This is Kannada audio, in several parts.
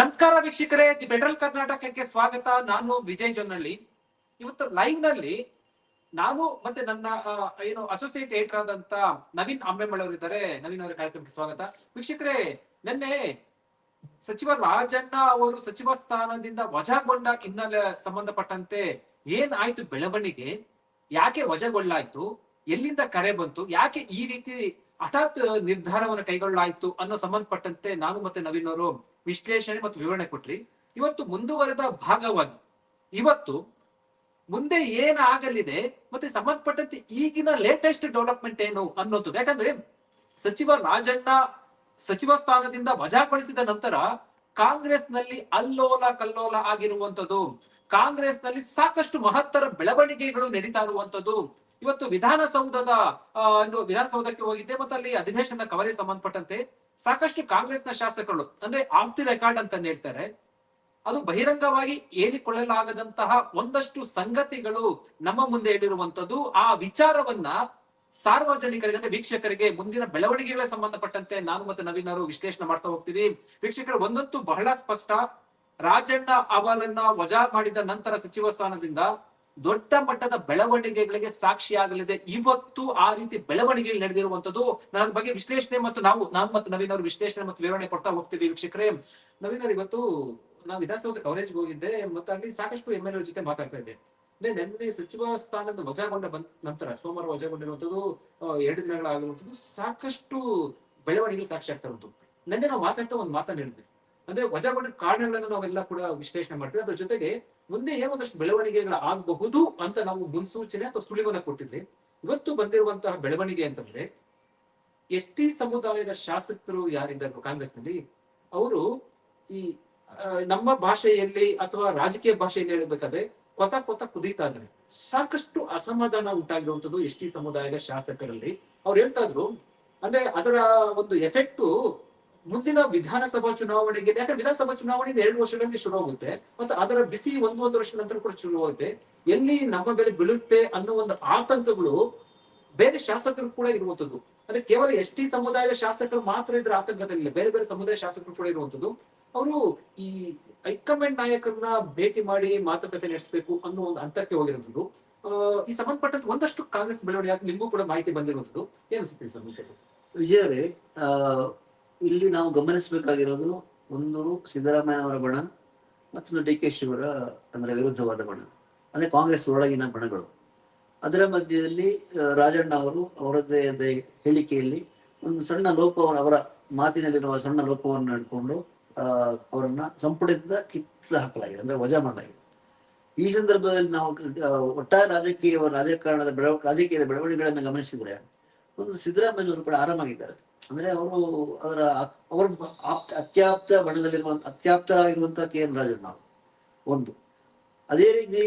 ನಮಸ್ಕಾರ ವೀಕ್ಷಕರೇ, ದಿ ಫೆಡರಲ್ ಕರ್ನಾಟಕಕ್ಕೆ ಸ್ವಾಗತ. ನಾನು ವಿಜಯ್ ಜೊನ್ನಳ್ಳಿ. ಇವತ್ತು ಲೈವ್ನಲ್ಲಿ ನಾನು ಮತ್ತೆ ನನ್ನ ಏನು ಅಸೋಸಿಯೇಟ್ ಏಟರ್ ಆದಂತ ನವೀನ್ ಅಂಬೆಮಳ್ ಅವರು ಇದ್ದಾರೆ ನವೀನ್ ಅವರ ಕಾರ್ಯಕ್ರಮಕ್ಕೆ ಸ್ವಾಗತ. ವೀಕ್ಷಕರೇ, ನಿನ್ನೆ ಸಚಿವ ರಾಜಣ್ಣ ಅವರು ಸಚಿವ ಸ್ಥಾನದಿಂದ ವಜಾಗೊಂಡ ಹಿನ್ನೆಲೆ ಸಂಬಂಧಪಟ್ಟಂತೆ ಏನ್ ಆಯ್ತು ಬೆಳವಣಿಗೆ? ಯಾಕೆ ವಜಾಗೊಳ್ಳಾಯ್ತು? ಎಲ್ಲಿಂದ ಕರೆ ಬಂತು? ಯಾಕೆ ಈ ರೀತಿ ಹಠಾತ್ ನಿರ್ಧಾರವನ್ನು ಕೈಗೊಳ್ಳಲಾಯಿತು ಅನ್ನೋ ಸಂಬಂಧಪಟ್ಟಂತೆ ನಾನು ಮತ್ತೆ ನವೀನ್ ಅವರು ವಿಶ್ಲೇಷಣೆ ಮತ್ತು ವಿವರಣೆ ಕೊಟ್ರಿ. ಇವತ್ತು ಮುಂದುವರೆದ ಭಾಗವಾಗಿ, ಇವತ್ತು ಮುಂದೆ ಏನಾಗಲಿದೆ ಮತ್ತೆ ಸಂಬಂಧಪಟ್ಟಂತೆ ಈಗಿನ ಲೇಟೆಸ್ಟ್ ಡೆವಲಪ್ಮೆಂಟ್ ಏನು ಅನ್ನೋದು ಯಾಕಂದ್ರೆ ಸಚಿವ ರಾಜಣ್ಣ ಸಚಿವ ಸ್ಥಾನದಿಂದ ವಜಾಗೊಳಿಸಿದ ನಂತರ ಕಾಂಗ್ರೆಸ್ನಲ್ಲಿ ಅಲ್ಲೋಲ ಕಲ್ಲೋಲ ಆಗಿರುವಂತದ್ದು ಕಾಂಗ್ರೆಸ್ನಲ್ಲಿ ಸಾಕಷ್ಟು ಮಹತ್ತರ ಬೆಳವಣಿಗೆಗಳು ನಡೀತಾ ಇರುವಂತದ್ದು ಇವತ್ತು ವಿಧಾನಸೌಧದ ಒಂದು ವಿಧಾನಸೌಧಕ್ಕೆ ಹೋಗಿದ್ದೆ ಮತ್ತೆ ಅಲ್ಲಿ ಅಧಿವೇಶನ ಕವರಿಗೆ ಸಂಬಂಧಪಟ್ಟಂತೆ ಸಾಕಷ್ಟು ಕಾಂಗ್ರೆಸ್ನ ಶಾಸಕರು ಅಂದ್ರೆ ಆಫ್ ದಿ ರೆಕಾರ್ಡ್ ಅಂತ ಹೇಳ್ತಾರೆ, ಅದು ಬಹಿರಂಗವಾಗಿ ಹೇಳಿಕೊಳ್ಳಲಾಗದಂತಹ ಒಂದಷ್ಟು ಸಂಗತಿಗಳು ನಮ್ಮ ಮುಂದೆ ಹೇಳಿರುವಂತದ್ದು ಆ ವಿಚಾರವನ್ನ ಸಾರ್ವಜನಿಕರಿಗೆ, ಅಂದ್ರೆ ವೀಕ್ಷಕರಿಗೆ ಮುಂದಿನ ಬೆಳವಣಿಗೆಗಳ ಸಂಬಂಧಪಟ್ಟಂತೆ ನಾನು ಮತ್ತೆ ನವೀನರು ವಿಶ್ಲೇಷಣೆ ಮಾಡ್ತಾ ಹೋಗ್ತೀವಿ. ವೀಕ್ಷಕರು ಒಂದಂತೂ ಬಹಳ ಸ್ಪಷ್ಟ. ರಾಜಣ್ಣ ಅವರನ್ನ ವಜಾ ಮಾಡಿದ ನಂತರ ಸಚಿವ ಸ್ಥಾನದಿಂದ ದೊಡ್ಡ ಮಟ್ಟದ ಬೆಳವಣಿಗೆಗಳಿಗೆ ಸಾಕ್ಷಿಯಾಗಲಿದೆ ಇವತ್ತು ಆ ರೀತಿ ಬೆಳವಣಿಗೆ ನಡೆದಿರುವಂತದ್ದು ನಾನು ಬಗ್ಗೆ ವಿಶ್ಲೇಷಣೆ ಮತ್ತು ನಾವು, ನಾನು ಮತ್ತು ನವೀನ್ ಅವರು ವಿಶ್ಲೇಷಣೆ ಮತ್ತು ವಿವರಣೆ ಕೊಡ್ತಾ ಹೋಗ್ತೀವಿ ವೀಕ್ಷಕರೇ. ನವೀನ್ ಅವರು, ಇವತ್ತು ನಾವು ವಿಧಾನಸೌಧ ಕವರೇಜ್ಗೆ ಹೋಗಿದ್ದೆ ಮತ್ತೆ ಅಲ್ಲಿ ಸಾಕಷ್ಟು ಎಂ ಎಲ್ ಜೊತೆ ಮಾತಾಡ್ತಾ ಇದ್ದೆ. ನಿನ್ನೆ ಸಚಿವ ಸ್ಥಾನದ ವಜಾಗೊಂಡ ಬಂದ ನಂತರ, ಸೋಮವಾರ ವಜಾಗೊಂಡಿರುವಂತದ್ದು ಎರಡು ದಿನಗಳಾಗಿರುವಂತದ್ದು ಸಾಕಷ್ಟು ಬೆಳವಣಿಗೆ ಸಾಕ್ಷಿ ಆಗ್ತಾ ಉಂಟು ನಿನ್ನೆ ನಾವು ಮಾತಾಡ್ತಾ ಒಂದು ಮಾತನ್ನ ಹೇಳಿದ್ವಿ. ಅಂದ್ರೆ ವಜಾಗೊಂಡ ಕಾರಣಗಳನ್ನು ನಾವೆಲ್ಲ ಕೂಡ ವಿಶ್ಲೇಷಣೆ ಮಾಡ್ತೀವಿ. ಅದ್ರ ಜೊತೆಗೆ ಮುಂದೆ ಏನೋ ಒಂದಷ್ಟು ಬೆಳವಣಿಗೆಗಳು ಆಗಬಹುದು ಅಂತ ನಾವು ಮುನ್ಸೂಚನೆ ಅಥವಾ ಸುಳಿವನ್ನ ಕೊಟ್ಟಿದ್ವಿ. ಇವತ್ತು ಬಂದಿರುವಂತಹ ಬೆಳವಣಿಗೆ ಅಂತಂದ್ರೆ ಎಸ್ ಟಿ ಸಮುದಾಯದ ಶಾಸಕರು ಯಾರಿದ್ದಾರೆ ಕಾಂಗ್ರೆಸ್ನಲ್ಲಿ, ಅವರು ಈ ನಮ್ಮ ಭಾಷೆಯಲ್ಲಿ ಅಥವಾ ರಾಜಕೀಯ ಭಾಷೆಯಲ್ಲಿ ಹೇಳಬೇಕಾದ್ರೆ ಕೊತ ಕೊತ ಕುದೀತಾ ಇದ್ದಾರೆ. ಸಾಕಷ್ಟು ಅಸಮಾಧಾನ ಉಂಟಾಗಿರುವಂತದ್ದು ಎಸ್ ಟಿ ಸಮುದಾಯದ ಶಾಸಕರಲ್ಲಿ. ಅವ್ರು ಹೇಳ್ತಾ ಇದ್ರು, ಅಂದ್ರೆ ಅದರ ಒಂದು ಎಫೆಕ್ಟ್ ಮುಂದಿನ ವಿಧಾನಸಭಾ ಚುನಾವಣೆಗೆ, ಯಾಕಂದ್ರೆ ವಿಧಾನಸಭಾ ಚುನಾವಣೆ ಎರಡು ವರ್ಷಗಳಲ್ಲಿ ಶುರು ಆಗುತ್ತೆ, ಮತ್ತೆ ಅದರ ಬಿಸಿ ಒಂದು ಒಂದು ವರ್ಷ ನಂತರ ಕೂಡ ಶುರು ಆಗುತ್ತೆ. ಎಲ್ಲಿ ನಮ್ಮ ಬೆಲೆ ಬೀಳುತ್ತೆ ಅನ್ನೋ ಒಂದು ಆತಂಕಗಳು ಬೇರೆ ಶಾಸಕರು ಕೂಡ ಇರುವಂತದ್ದು ಅಂದ್ರೆ ಕೇವಲ ಎಸ್ ಟಿ ಸಮುದಾಯದ ಶಾಸಕರು ಮಾತ್ರ ಇದ್ರ ಆತಂಕದಲ್ಲಿಲ್ಲ ಬೇರೆ ಬೇರೆ ಸಮುದಾಯ ಶಾಸಕರು ಕೂಡ ಇರುವಂತದ್ದು ಅವರು ಈ ಹೈಕಮಾಂಡ್ ನಾಯಕರನ್ನ ಭೇಟಿ ಮಾಡಿ ಮಾತುಕತೆ ನಡೆಸಬೇಕು ಅನ್ನೋ ಒಂದು ಹಂತಕ್ಕೆ ಹೋಗಿರುವಂತದ್ದು ಈ ಸಂಬಂಧಪಟ್ಟಂತ ಒಂದಷ್ಟು ಕಾಂಗ್ರೆಸ್ ಬೆಳವಣಿಗೆ ನಿಮಗೂ ಕೂಡ ಮಾಹಿತಿ ಬಂದಿರುವಂತದ್ದು ಏನಿಸುತ್ತೆ ಸರ್ ವಿಜಯ್ ಇಲ್ಲಿ ನಾವು ಗಮನಿಸಬೇಕಾಗಿರೋದು ಒಂದು ಸಿದ್ದರಾಮಯ್ಯ ಅವರ ಬಣ ಮತ್ತೊಂದು ಡಿ ಕೆ ಶಿವರ ಅಂದ್ರೆ ವಿರುದ್ಧವಾದ ಬಣ. ಅಂದ್ರೆ ಕಾಂಗ್ರೆಸ್ ಒಳಗಿನ ಬಣಗಳು. ಅದರ ಮಧ್ಯದಲ್ಲಿ ರಾಜಣ್ಣ ಅವರು ಅವರದ್ದೇ ಆದ ಹೇಳಿಕೆಯಲ್ಲಿ ಒಂದು ಸಣ್ಣ ಲೋಪವನ್ನು ಅವರ ಮಾತಿನಲ್ಲಿರುವ ಸಣ್ಣ ಲೋಪವನ್ನು ಆ, ಅವರನ್ನ ಸಂಪುಟದಿಂದ ಕಿತ್ತು ಹಾಕಲಾಗಿದೆ ಅಂದ್ರೆ ವಜಾ ಮಾಡಲಾಗಿದೆ. ಈ ಸಂದರ್ಭದಲ್ಲಿ ನಾವು ಒಟ್ಟಾರೆ ರಾಜಕೀಯ ರಾಜಕಾರಣದ ಬೆಳವ ರಾಜಕೀಯದ ಬೆಳವಣಿಗೆಗಳನ್ನು ಗಮನಿಸಿದ್ರೆ ಒಂದು ಸಿದ್ದರಾಮಯ್ಯವರು ಕೂಡ ಆರಾಮಾಗಿದ್ದಾರೆ. ಅಂದ್ರೆ ಅವರು ಅವರ ಅವ್ರ ಆಪ್ತ ಅತ್ಯಾಪ್ತ ಬಣದಲ್ಲಿರುವಂತ ಅತ್ಯಾಪ್ತರಾಗಿರುವಂತಹ ಕೆ ಎನ್ ರಾಜಣ್ಣ ಒಂದು. ಅದೇ ರೀತಿ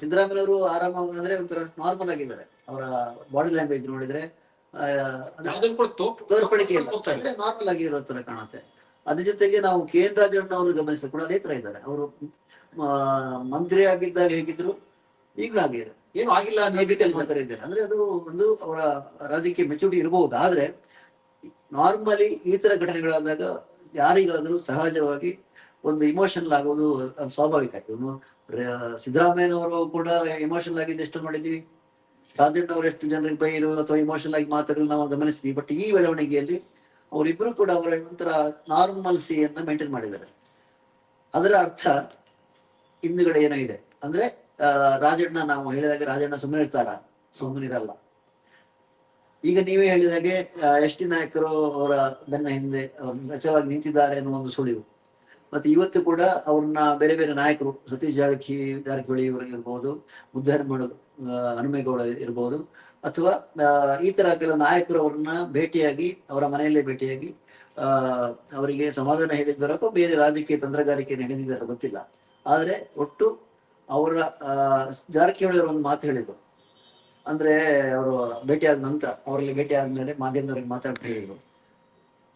ಸಿದ್ದರಾಮಯ್ಯವರು ಆರಾಮಾಗಿ ಅಂದ್ರೆ ಒಂಥರ ನಾರ್ಮಲ್ ಆಗಿದ್ದಾರೆ. ಅವರ ಬಾಡಿ ಲ್ಯಾಂಗ್ವೇಜ್ ನೋಡಿದ್ರೆ ತೋರ್ಪಡಿಕೆ ಇಲ್ಲ. ನಾರ್ಮಲ್ ಆಗಿರೋ ತರ ಕಾಣುತ್ತೆ. ಅದ್ರ ಜೊತೆಗೆ ನಾವು ಕೆ ಎನ್ ರಾಜಣ್ಣ ಅವರು ಗಮನಿಸಿದ್ರು ಕೂಡ ಅದೇ ತರ ಇದ್ದಾರೆ. ಅವರು ಮಂತ್ರಿ ಆಗಿದ್ದಾಗ ಹೇಗಿದ್ರು ಈಗಲೂ ಆಗಿದೆ ಏನು ಆಗಿಲ್ಲ ಅನ್ನೋ ರೀತಿಯಲ್ಲಿ ಮಾತ್ರ ಅಂದ್ರೆ ಅದು ಒಂದು ಅವರ ರಾಜಕೀಯ ಮೆಚುರಿಟಿ ಇರಬಹುದು ಆದ್ರೆ ನಾರ್ಮಲಿ ಈ ತರ ಘಟನೆಗಳಾದಾಗ ಯಾರಿಗಾದ್ರೂ ಸಹಜವಾಗಿ ಒಂದು ಇಮೋಷನಲ್ ಆಗೋದು ಅದು ಸ್ವಾಭಾವಿಕ. ಇವನು ಸಿದ್ದರಾಮಯ್ಯನವರು ಕೂಡ ಇಮೋಷನಲ್ ಆಗಿದ್ದು ಎಷ್ಟು ನೋಡಿದೀವಿ ರಾಜಣ್ಣ ಅವರು ಎಷ್ಟು ಜನರಿಗೆ ಬೈರು ಅಥವಾ ಇಮೋಷನಲ್ ಆಗಿ ಮಾತಾಡಲು ನಾವು ಗಮನಿಸಿದ್ವಿ ಬಟ್ ಈ ಬೆಳವಣಿಗೆಯಲ್ಲಿ ಅವರಿಬ್ಬರು ಕೂಡ ಅವರ ಒಂಥರ ನಾರ್ಮಲ್ಸಿಯನ್ನು ಮೇಂಟೈನ್ ಮಾಡಿದ್ದಾರೆ. ಅದರ ಅರ್ಥ ಹಿಂದುಗಡೆ ಏನೋ ಇದೆ. ಅಂದ್ರೆ ರಾಜಣ್ಣ ನಾವು ಹೇಳಿದಾಗ ರಾಜಣ್ಣ ಸುಮ್ಮನೆ ಇರ್ತಾರ ಸುಮ್ಮನಿರಲ್ಲ ಈಗ ನೀವೇ ಹೇಳಿದಾಗೆ ಎಸ್ ಟಿ ನಾಯಕರು ಅವರ ಬೆನ್ನ ಹಿಂದೆ ಮೆಚ್ಚವಾಗಿ ನಿಂತಿದ್ದಾರೆ ಅನ್ನೋ ಒಂದು ಸುಳಿವು. ಮತ್ತೆ ಇವತ್ತು ಕೂಡ ಅವ್ರನ್ನ ಬೇರೆ ಬೇರೆ ನಾಯಕರು, ಸತೀಶ್ ಜಾರಕಿ ಜಾರಕಿಹೊಳಿ ಇವರು ಇರ್ಬೋದು ಮುದ್ದಹನುಮೇಗೌಡ ಹನುಮೇಗೌಡ ಇರ್ಬೋದು, ಅಥವಾ ಈ ತರ ಕೆಲವು ನಾಯಕರು ಅವ್ರನ್ನ ಭೇಟಿಯಾಗಿ, ಅವರ ಮನೆಯಲ್ಲೇ ಭೇಟಿಯಾಗಿ ಅವರಿಗೆ ಸಮಾಧಾನ ಹೇಳಿದ್ದಾರೋ ಅಥವಾ ಬೇರೆ ರಾಜಕೀಯ ತಂತ್ರಗಾರಿಕೆ ನಡೆದಿದ್ದಾರೋ ಗೊತ್ತಿಲ್ಲ. ಆದ್ರೆ ಒಟ್ಟು ಅವರ ಜಾರಕಿಹೊಳಿ ಅವರು ಒಂದು ಮಾತು ಹೇಳಿದ್ರು. ಅಂದ್ರೆ ಅವರು ಭೇಟಿಯಾದ ನಂತರ ಅವರಲ್ಲಿ ಭೇಟಿ ಆದ್ಮೇಲೆ ಮಾಧ್ಯಮದವರಿಗೆ ಮಾತಾಡ್ತಾ ಹೇಳಿದ್ರು.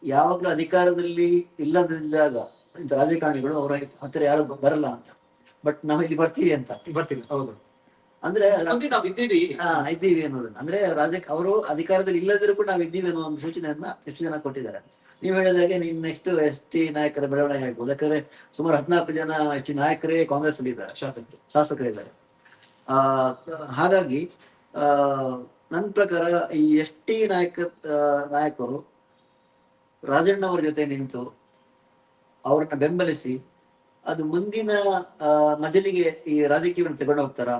ಯಾವಾಗ್ಲೂ ಅಧಿಕಾರದಲ್ಲಿ ಇಲ್ಲದಿದ್ದಾಗ ಇಂಥ ರಾಜಕಾರಣಿಗಳು ಅವರ ಹತ್ತಿರ ಯಾರು ಬರಲ್ಲ ಅಂತ. ಬಟ್ ನಾವು ಇಲ್ಲಿ ಬರ್ತೀವಿ ಅಂತ. ಬರ್ತೀವಿ ಹೌದು. ಅಂದ್ರೆ ಇದ್ದೀವಿ. ಹಾ ಇದ್ದೀವಿ ಅನ್ನೋದನ್ನ. ಅಂದ್ರೆ ರಾಜ ಅವರು ಅಧಿಕಾರದಲ್ಲಿ ಇಲ್ಲದಿರೂ ಕೂಡ ನಾವು ಇದ್ದೀವಿ ಅನ್ನೋ ಒಂದು ಸೂಚನೆಯನ್ನ ಎಷ್ಟು ಜನ ಕೊಟ್ಟಿದ್ದಾರೆ. ನೀವು ಹೇಳಿದಾಗೆ ನೀನ್ ನೆಕ್ಸ್ಟ್ ಎಸ್ ಟಿ ನಾಯಕರ ಬೆಳವಣಿಗೆ ಆಗ್ಬೋದು. ಯಾಕಂದ್ರೆ ಸುಮಾರು ಹದಿನಾಲ್ಕು ಜನ ಎಸ್ ಟಿ ನಾಯಕರೇ ಕಾಂಗ್ರೆಸ್ ಅಲ್ಲಿ ಇದ್ದಾರೆ ಶಾಸಕರು. ಶಾಸಕರಿದ್ದಾರೆ. ಆ ಹಾಗಾಗಿ ಆ ನನ್ನ ಪ್ರಕಾರ ಈ ಎಸ್ ಟಿ ನಾಯಕ ನಾಯಕರು ರಾಜಣ್ಣ ಅವ್ರ ಜೊತೆ ನಿಂತು ಅವರನ್ನ ಬೆಂಬಲಿಸಿ ಅದು ಮುಂದಿನ ಮಜಲಿಗೆ ಈ ರಾಜಕೀಯವನ್ನು ತಗೊಂಡು ಹೋಗ್ತಾರ?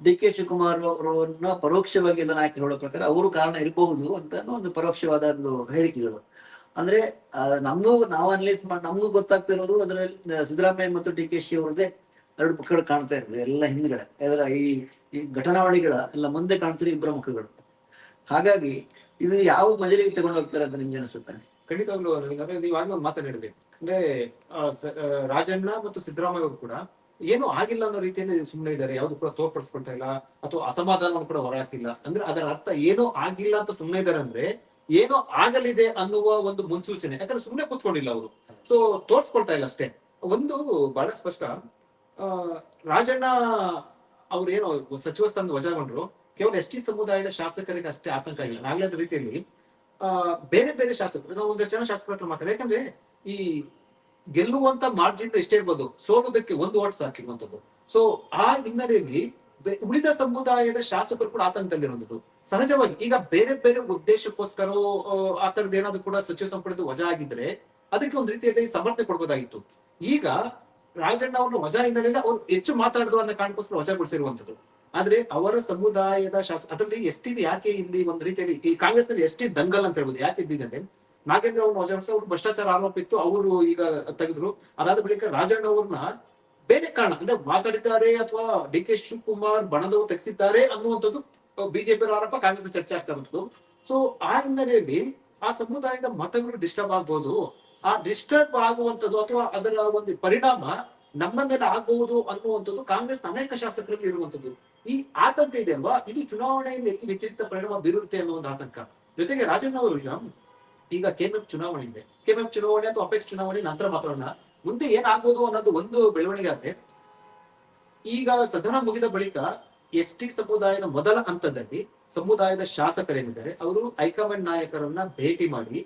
ಡಿ ಕೆ ಶಿವಕುಮಾರ್ ಅವರನ್ನ ಪರೋಕ್ಷವಾಗಿ ಎಲ್ಲ ನಾಯಕರು ಹೇಳೋ ಪ್ರಕಾರ ಅವರು ಕಾರಣ ಇರಬಹುದು ಅಂತ ಒಂದು ಪರೋಕ್ಷವಾದ ಒಂದು ಹೇಳಿಕೆಗಳು ಅಂದ್ರೆ ನಮಗೂ, ನಾವು ಅನಲೈಸ್ ಮಾಡಿ ನಮಗೂ ಗೊತ್ತಾಗ್ತಿರೋದು ಅದರಲ್ಲಿ ಸಿದ್ದರಾಮಯ್ಯ ಮತ್ತು ಡಿ ಕೆ ಶಿ ಅವ್ರದ್ದೇ ಎರಡು ಮುಖಗಳು ಕಾಣ್ತಾ ಇರ್ಲಿ ಎಲ್ಲ ಹಿಂದ್ಗಡೆ. ಅದರ ಈ ಈ ಘಟನಾವಳಿಗಳ ಎಲ್ಲ ಮುಂದೆ ಕಾಣ್ತಿರೋ ಇಬ್ಬರ ಮುಖಗಳು. ಹಾಗಾಗಿ, ಇದು ಯಾವ ಮಜಲಿಗೆ ತಗೊಂಡು ಹೋಗ್ತಾರೆ ಅಂತ ನಿಮ್ಗೆ ಅನಿಸುತ್ತೆ? ಖಂಡಿತವಾಗ್ಲೂ ಇವಾಗ ಅದೇ ನೀವು ಆಗ್ಲೂ ಮಾತನಾಡಿದ್ರಿ. ಅಂದ್ರೆ ರಾಜಣ್ಣ ಮತ್ತು ಸಿದ್ದರಾಮಯ್ಯ ಕೂಡ ಏನು ಆಗಿಲ್ಲ ಅನ್ನೋ ರೀತಿಯಲ್ಲಿ ಸುಮ್ಮನೆ ಇದ್ದಾರೆ. ಯಾವ್ದು ಕೂಡ ತೋರ್ಪಡಿಸ್ಕೊಳ್ತಾ ಇಲ್ಲ, ಅಥವಾ ಅಸಮಾಧಾನವನ್ನು ಕೂಡ ಹೊರಹಾಕಿಲ್ಲ. ಅಂದ್ರೆ ಅದರ ಅರ್ಥ ಏನೋ ಆಗಿಲ್ಲ ಅಂತ ಸುಮ್ಮನೆ ಇದ್ದಾರೆ ಅಂದ್ರೆ ಏನೋ ಆಗಲಿದೆ ಅನ್ನುವ ಒಂದು ಮುನ್ಸೂಚನೆ. ಯಾಕಂದ್ರೆ ಸುಮ್ಮನೆ ಕೂತ್ಕೊಂಡಿಲ್ಲ ಅವರು. ಸೊ ತೋರ್ಸ್ಕೊಳ್ತಾ ಇಲ್ಲ ಅಷ್ಟೇ. ಒಂದು ಬಹಳ ಸ್ಪಷ್ಟ. ಆ, ರಾಜಣ್ಣ ಅವ್ರೇನು ಸಚಿವ ಸ್ಥಾನದ ವಜಾಗೊಂಡ್ರು ಕೇವಲ ಎಸ್ ಟಿ ಸಮುದಾಯದ ಶಾಸಕರಿಗೆ ಅಷ್ಟೇ ಆತಂಕ ಇಲ್ಲ. ನಾಗಲೇ ರೀತಿಯಲ್ಲಿ ಬೇರೆ ಬೇರೆ ಶಾಸಕರು ನಾವು ಒಂದಷ್ಟು ಜನ ಶಾಸಕರ ಹತ್ರ ಮಾತಾಡ ಯಾಕಂದ್ರೆ ಈ ಗೆಲ್ಲುವಂತ ಮಾರ್ಜಿನ್ ಇಷ್ಟೇ ಇರ್ಬೋದು. ಸೋಲುವುದಕ್ಕೆ ಒಂದು ಓಟ್ ಸಾಕಿರುವಂತದ್ದು ಸೊ ಆ ಹಿನ್ನೆಲೆಯಲ್ಲಿ ಉಳಿದ ಸಮುದಾಯದ ಶಾಸಕರು ಕೂಡ ಆತಂಕದಲ್ಲಿರುವಂತದ್ದು ಸಹಜವಾಗಿ ಈಗ ಬೇರೆ ಬೇರೆ ಉದ್ದೇಶಕ್ಕೋಸ್ಕರ ಆ, ತರದ ಏನಾದ್ರು ಕೂಡ ಸಚಿವ ಸಂಪುಟದ ವಜಾ ಆಗಿದ್ರೆ ಅದಕ್ಕೆ ಒಂದು ರೀತಿಯಲ್ಲಿ ಸಮರ್ಥನೆ ಕೊಡ್ಬೋದಾಗಿತ್ತು. ಈಗ ರಾಜಣ್ಣ ಅವ್ರನ್ನ ವಜಾ ಹಿನ್ನೆಲೆಯಲ್ಲಿ ಅವ್ರು ಹೆಚ್ಚು ಮಾತಾಡಿದ್ರು ಅನ್ನೋ ಕಾರಣಕ್ಕೋಸ್ಕರ ವಜಾಗೊಳಿಸಿರುವಂತದ್ದು ಆದ್ರೆ ಅವರ ಸಮುದಾಯದ ಶಾಸ ಅದರಲ್ಲಿ ಎಸ್ ಟಿ ಯಾಕೆ ಇಲ್ಲಿ ಒಂದು ರೀತಿಯಲ್ಲಿ ಈ ಕಾಂಗ್ರೆಸ್ನಲ್ಲಿ ಎಸ್ ಟಿ ದಂಗಲ್ ಅಂತ ಹೇಳ್ಬೋದು ಯಾಕೆ ಇದ್ದಿದೆ ನಾಗೇಂದ್ರ ಅವ್ರನ್ನ ವಜಾಗೊಳಿಸಿ ಅವ್ರು ಭ್ರಷ್ಟಾಚಾರ ಆರೋಪ ಇತ್ತು ಅವರು ಈಗ ತೆಗೆದ್ರು. ಅದಾದ ಬಳಿಕ ರಾಜಣ್ಣ ಅವ್ರನ್ನ ಬೇರೆ ಕಾರಣ ಅಂದ್ರೆ ಮಾತಾಡಿದ್ದಾರೆ ಅಥವಾ ಡಿ ಕೆ ಶಿವಕುಮಾರ್ ಬಣದವರು ತೆಗೆಸಿದ್ದಾರೆ ಅನ್ನುವಂಥದ್ದು ಬಿಜೆಪಿ ಆರೋಪ ಕಾಂಗ್ರೆಸ್ ಚರ್ಚೆ ಆಗ್ತಾ ಸೊ ಆ ಹಿನ್ನೆಲೆಯಲ್ಲಿ ಆ ಸಮುದಾಯದ ಮತಗಳು ಡಿಸ್ಟರ್ಬ್ ಆಗ್ಬಹುದು ಆ ಡಿಸ್ಟರ್ಬ್ ಆಗುವಂತದ್ದು ಅಥವಾ ಅದರ ಒಂದು ಪರಿಣಾಮ ನಮ್ಮ ಮೇಲೆ ಆಗಬಹುದು ಅನ್ನುವಂಥದ್ದು ಕಾಂಗ್ರೆಸ್ ಅನೇಕ ಶಾಸಕರಲ್ಲಿ ಇರುವಂತದ್ದು ಈ ಆತಂಕ ಇದೆ ಅಲ್ವಾ? ಇದು ಚುನಾವಣೆಯಲ್ಲಿ ವ್ಯತಿರಿಕ್ತ ಪರಿಣಾಮ ಬೀರುತ್ತೆ ಅನ್ನೋ ಒಂದು ಆತಂಕ. ಜೊತೆಗೆ ರಾಜಣ್ಣ ಅವರು ಈಗ ಕೆಎಂಎಫ್ ಚುನಾವಣೆ ಇದೆ. ಕೆಎಂಎಫ್ ಚುನಾವಣೆ ಅಥವಾ ಅಪೆಕ್ಸ್ ಚುನಾವಣೆ ನಂತರ ಮಾತಾಡೋಣ ಮುಂದೆ ಏನಾಗ್ಬೋದು ಅನ್ನೋದು ಒಂದು ಬೆಳವಣಿಗೆ ಆದ್ರೆ, ಈಗ ಸದನ ಮುಗಿದ ಬಳಿಕ ಎಸ್ ಟಿ ಸಮುದಾಯದ ಮೊದಲ ಹಂತದಲ್ಲಿ ಸಮುದಾಯದ ಶಾಸಕರೇನಿದ್ದಾರೆ, ಅವರು ಹೈಕಮಾಂಡ್ ನಾಯಕರನ್ನ ಭೇಟಿ ಮಾಡಿ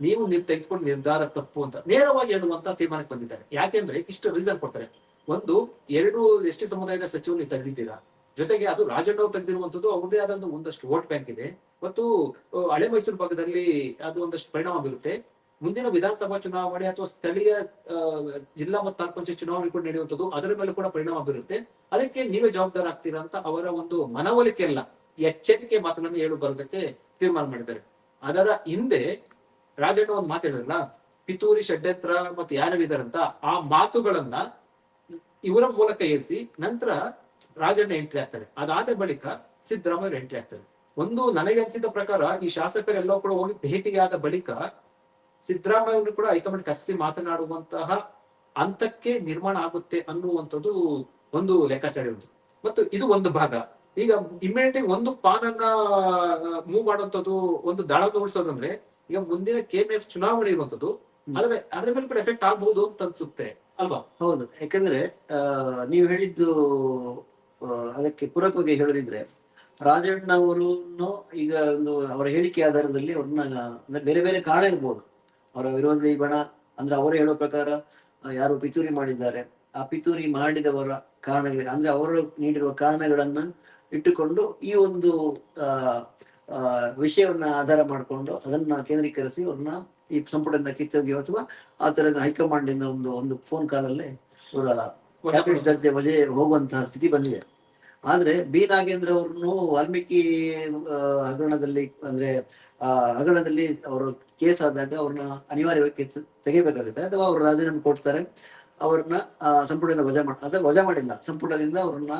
ನೀವು ನೀವು ತೆಗೆದುಕೊಂಡು ನಿರ್ಧಾರ ತಪ್ಪು ಅಂತ ನೇರವಾಗಿ ಹೇಳುವಂತ ತೀರ್ಮಾನಕ್ಕೆ ಬಂದಿದ್ದಾರೆ. ಯಾಕೆಂದ್ರೆ ಇಷ್ಟು ರೀಸನ್ ಕೊಡ್ತಾರೆ. ಒಂದು, ಎರಡು ಎಸ್ ಟಿ ಸಮುದಾಯದ ಸಚಿವರು ನೀವು ತೆಗೆದಿದ್ದೀರಾ? ಜೊತೆಗೆ ಅದು ರಾಜಣ್ಣ ಅವ್ರು ತೆಗೆದಿರುವಂತದ್ದು ಅವ್ರದೇ ಆದಂತ ಒಂದಷ್ಟು ವೋಟ್ ಬ್ಯಾಂಕ್ ಇದೆ. ಮತ್ತು ಹಳೆ ಮೈಸೂರು ಭಾಗದಲ್ಲಿ ಅದು ಒಂದಷ್ಟು ಪರಿಣಾಮ ಬೀರುತ್ತೆ. ಮುಂದಿನ ವಿಧಾನಸಭಾ ಚುನಾವಣೆ ಅಥವಾ ಸ್ಥಳೀಯ ಜಿಲ್ಲಾ ಮತ್ತು ತಾಲೂಕು ಪಂಚಾಯತ್ ಚುನಾವಣೆ ಕೂಡ ನಡೆಯುವಂಥದ್ದು, ಅದರ ಮೇಲೆ ಕೂಡ ಪರಿಣಾಮ ಬೀರುತ್ತೆ. ಅದಕ್ಕೆ ನೀವೇ ಜವಾಬ್ದಾರ ಆಗ್ತೀರಾ ಅಂತ ಅವರ ಒಂದು ಮನವೊಲಿಕೆ ಅಲ್ಲ, ಎಚ್ಚರಿಕೆ ಮಾತುಗಳನ್ನು ಹೇಳು ಬರೋದಕ್ಕೆ ತೀರ್ಮಾನ ಮಾಡಿದ್ದಾರೆ. ಅದರ ಹಿಂದೆ ರಾಜಣ್ಣ ಒಂದು ಮಾತಾಡಿದ್ರಲ್ಲ ಪಿತೂರಿ ಷಡ್ಯಂತ್ರ ಮತ್ತೆ ಯಾರ್ಯಾರಿದಾರಂತ ಆ ಮಾತುಗಳನ್ನ ಇವರ ಮೂಲಕ ಏರಿಸಿ ನಂತರ ರಾಜಣ್ಣ ಎಂಟ್ರಿ ಆಗ್ತಾರೆ. ಅದಾದ ಬಳಿಕ ಸಿದ್ದರಾಮಯ್ಯ ಎಂಟ್ರಿ ಆಗ್ತಾರೆ. ಒಂದು ನನಗೆ ಅನ್ಸಿದ ಪ್ರಕಾರ ಈ ಶಾಸಕರೆಲ್ಲ ಕೂಡ ಹೋಗಿ ಭೇಟಿಯಾದ ಬಳಿಕ ಸಿದ್ದರಾಮಯ್ಯ ಕೂಡ ಹೈಕಮಾಂಡ್ ಕಸಿ ಮಾತನಾಡುವಂತಹ ಹಂತಕ್ಕೆ ನಿರ್ಮಾಣ ಆಗುತ್ತೆ ಅನ್ನುವಂಥದ್ದು ಒಂದು ಲೆಕ್ಕಾಚಾರ ಇರುವುದು. ಮತ್ತು ಇದು ಒಂದು ಭಾಗ. ಈಗ ಇಮಿಡಿಯೇಟ್ಲಿ ಒಂದು ಪಾನನ್ನ ಮೂವ್ ಮಾಡುವಂಥದ್ದು ಒಂದು ದಾಳವನ್ನು ಉಳಿಸೋದಂದ್ರೆ ಈಗ ಮುಂದಿನ ಕೆಎಂಎಫ್ ಚುನಾವಣೆ ಇರುವಂತದ್ದು ಅದ್ರ ಅದ್ರ ಮೇಲೆ ಕೂಡ ಎಫೆಕ್ಟ್ ಆಗ್ಬಹುದು ಅಂತ ಅನ್ಸುತ್ತೆ ಅಲ್ವಾ? ಹೌದು. ಯಾಕಂದ್ರೆ ನೀವು ಹೇಳಿದ್ದು ಅದಕ್ಕೆ ಪೂರಕವಾಗಿ ಹೇಳಿದ್ರೆ ರಾಜಣ್ಣ ಅವರನ್ನು ಈಗ ಒಂದು ಅವರ ಹೇಳಿಕೆ ಆಧಾರದಲ್ಲಿ ಅವ್ರನ್ನ ಅಂದ್ರೆ ಬೇರೆ ಬೇರೆ ಕಾರಣ ಇರ್ಬೋದು. ಅವರ ವಿರೋಧಿ ಬಣ, ಅಂದ್ರೆ ಅವರು ಹೇಳೋ ಪ್ರಕಾರ ಯಾರು ಪಿತೂರಿ ಮಾಡಿದ್ದಾರೆ. ಆ ಪಿತೂರಿ ಮಾಡಿದವರ ಕಾರಣಗಳಿಗೆ ಅಂದ್ರೆ ಅವರು ನೀಡಿರುವ ಕಾರಣಗಳನ್ನ ಇಟ್ಟುಕೊಂಡು ಈ ಒಂದು, ಆ ವಿಷಯವನ್ನ ಆಧಾರ ಮಾಡಿಕೊಂಡು ಅದನ್ನ ಕೇಂದ್ರೀಕರಿಸಿ ಅವ್ರನ್ನ ಈ ಸಂಪುಟದಿಂದ ಕಿತ್ತೋಗಿ ಅಥವಾ ಆ ತರದ ಹೈಕಮಾಂಡ್ ಇಂದ ಒಂದು ಒಂದು ಫೋನ್ ಅವರ ಕ್ಯಾಬಿನೆಟ್ ದರ್ಜೆ ವಜೆ ಹೋಗುವಂತಹ ಸ್ಥಿತಿ ಬಂದಿದೆ. ಆದ್ರೆ ಬಿ ನಾಗೇಂದ್ರ ಅವ್ರನ್ನು ವಾಲ್ಮೀಕಿ ಹಗರಣದಲ್ಲಿ, ಅಂದ್ರೆ, ಆ, ಹಗರಣದಲ್ಲಿ ಅವರು ಕೇಸ್ ಆದಾಗ ಅವ್ರನ್ನ ಅನಿವಾರ್ಯವಾಗಿ ತೆಗಿಬೇಕಾಗುತ್ತೆ ಅಥವಾ ಅವ್ರು ರಾಜೀನಾಮೆ ಕೊಡ್ತಾರೆ ಅವ್ರನ್ನ ಸಂಪುಟದಿಂದ ವಜಾ ಮಾಡ ಅಂದ್ರೆ ವಜಾ ಮಾಡಿಲ್ಲ, ಸಂಪುಟದಿಂದ ಅವ್ರನ್ನ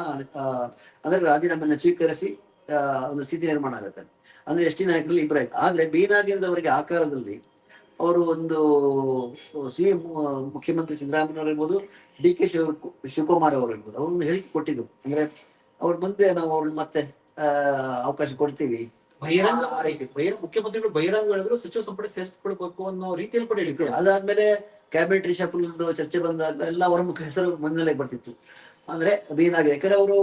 ಅಂದ್ರೆ ರಾಜೀನಾಮೆನ ಸ್ವೀಕರಿಸಿ ಒಂದು ಸ್ಥಿತಿ ನಿರ್ಮಾಣ ಆಗುತ್ತೆ. ಅಂದ್ರೆ ಎಸ್ ಟಿ ನಾಯಕರಲ್ಲಿ ಇಬ್ಬರಾಯ್ತು ಆದ್ರೆ ಬಿ ಅವರಿಗೆ ಆ ಕಾಲದಲ್ಲಿ ಅವರು ಒಂದು ಸಿ ಎಂ ಮುಖ್ಯಮಂತ್ರಿ ಸಿದ್ದರಾಮಯ್ಯ ಇರ್ಬೋದು, ಡಿ ಕೆ ಶಿವ, ಶಿವಕುಮಾರ್ ಅವರು ಇರ್ಬೋದು, ಅವ್ರನ್ನ ಹೇಳಿಕೆ ಕೊಟ್ಟಿದ್ದು. ಅಂದ್ರೆ ಅವ್ರ ಮುಂದೆ ನಾವು ಅವ್ರನ್ನ ಮತ್ತೆ ಅವಕಾಶ ಕೊಡ್ತೀವಿ. ಬಹಿರಂಗ ಬಹಿರಂಗ ಮುಖ್ಯಮಂತ್ರಿಗಳು ಬಹಿರಂಗ ಹೇಳಿದ್ರು ಸಚಿವ ಸಂಪುಟ ಸೇರಿಸ್ಕೊಳ್ಬೇಕು ಅನ್ನೋ ರೀತಿಯಲ್ಲಿ ಕೂಡ ಹೇಳಿದ್ರು. ಅದಾದ್ಮೇಲೆ ಕ್ಯಾಬಿನೆಟ್ ರಿಷಫಲ್ ಚರ್ಚೆ ಬಂದಾಗ ಎಲ್ಲ ಅವರ ಮುಖ್ಯ ಹೆಸರು ಮುನ್ನೆಲೆಗೆ ಬರ್ತಿತ್ತು. ಅಂದ್ರೆ ಬೀನಾಗೆ ಯಾಕಂದ್ರೆ ಅವರು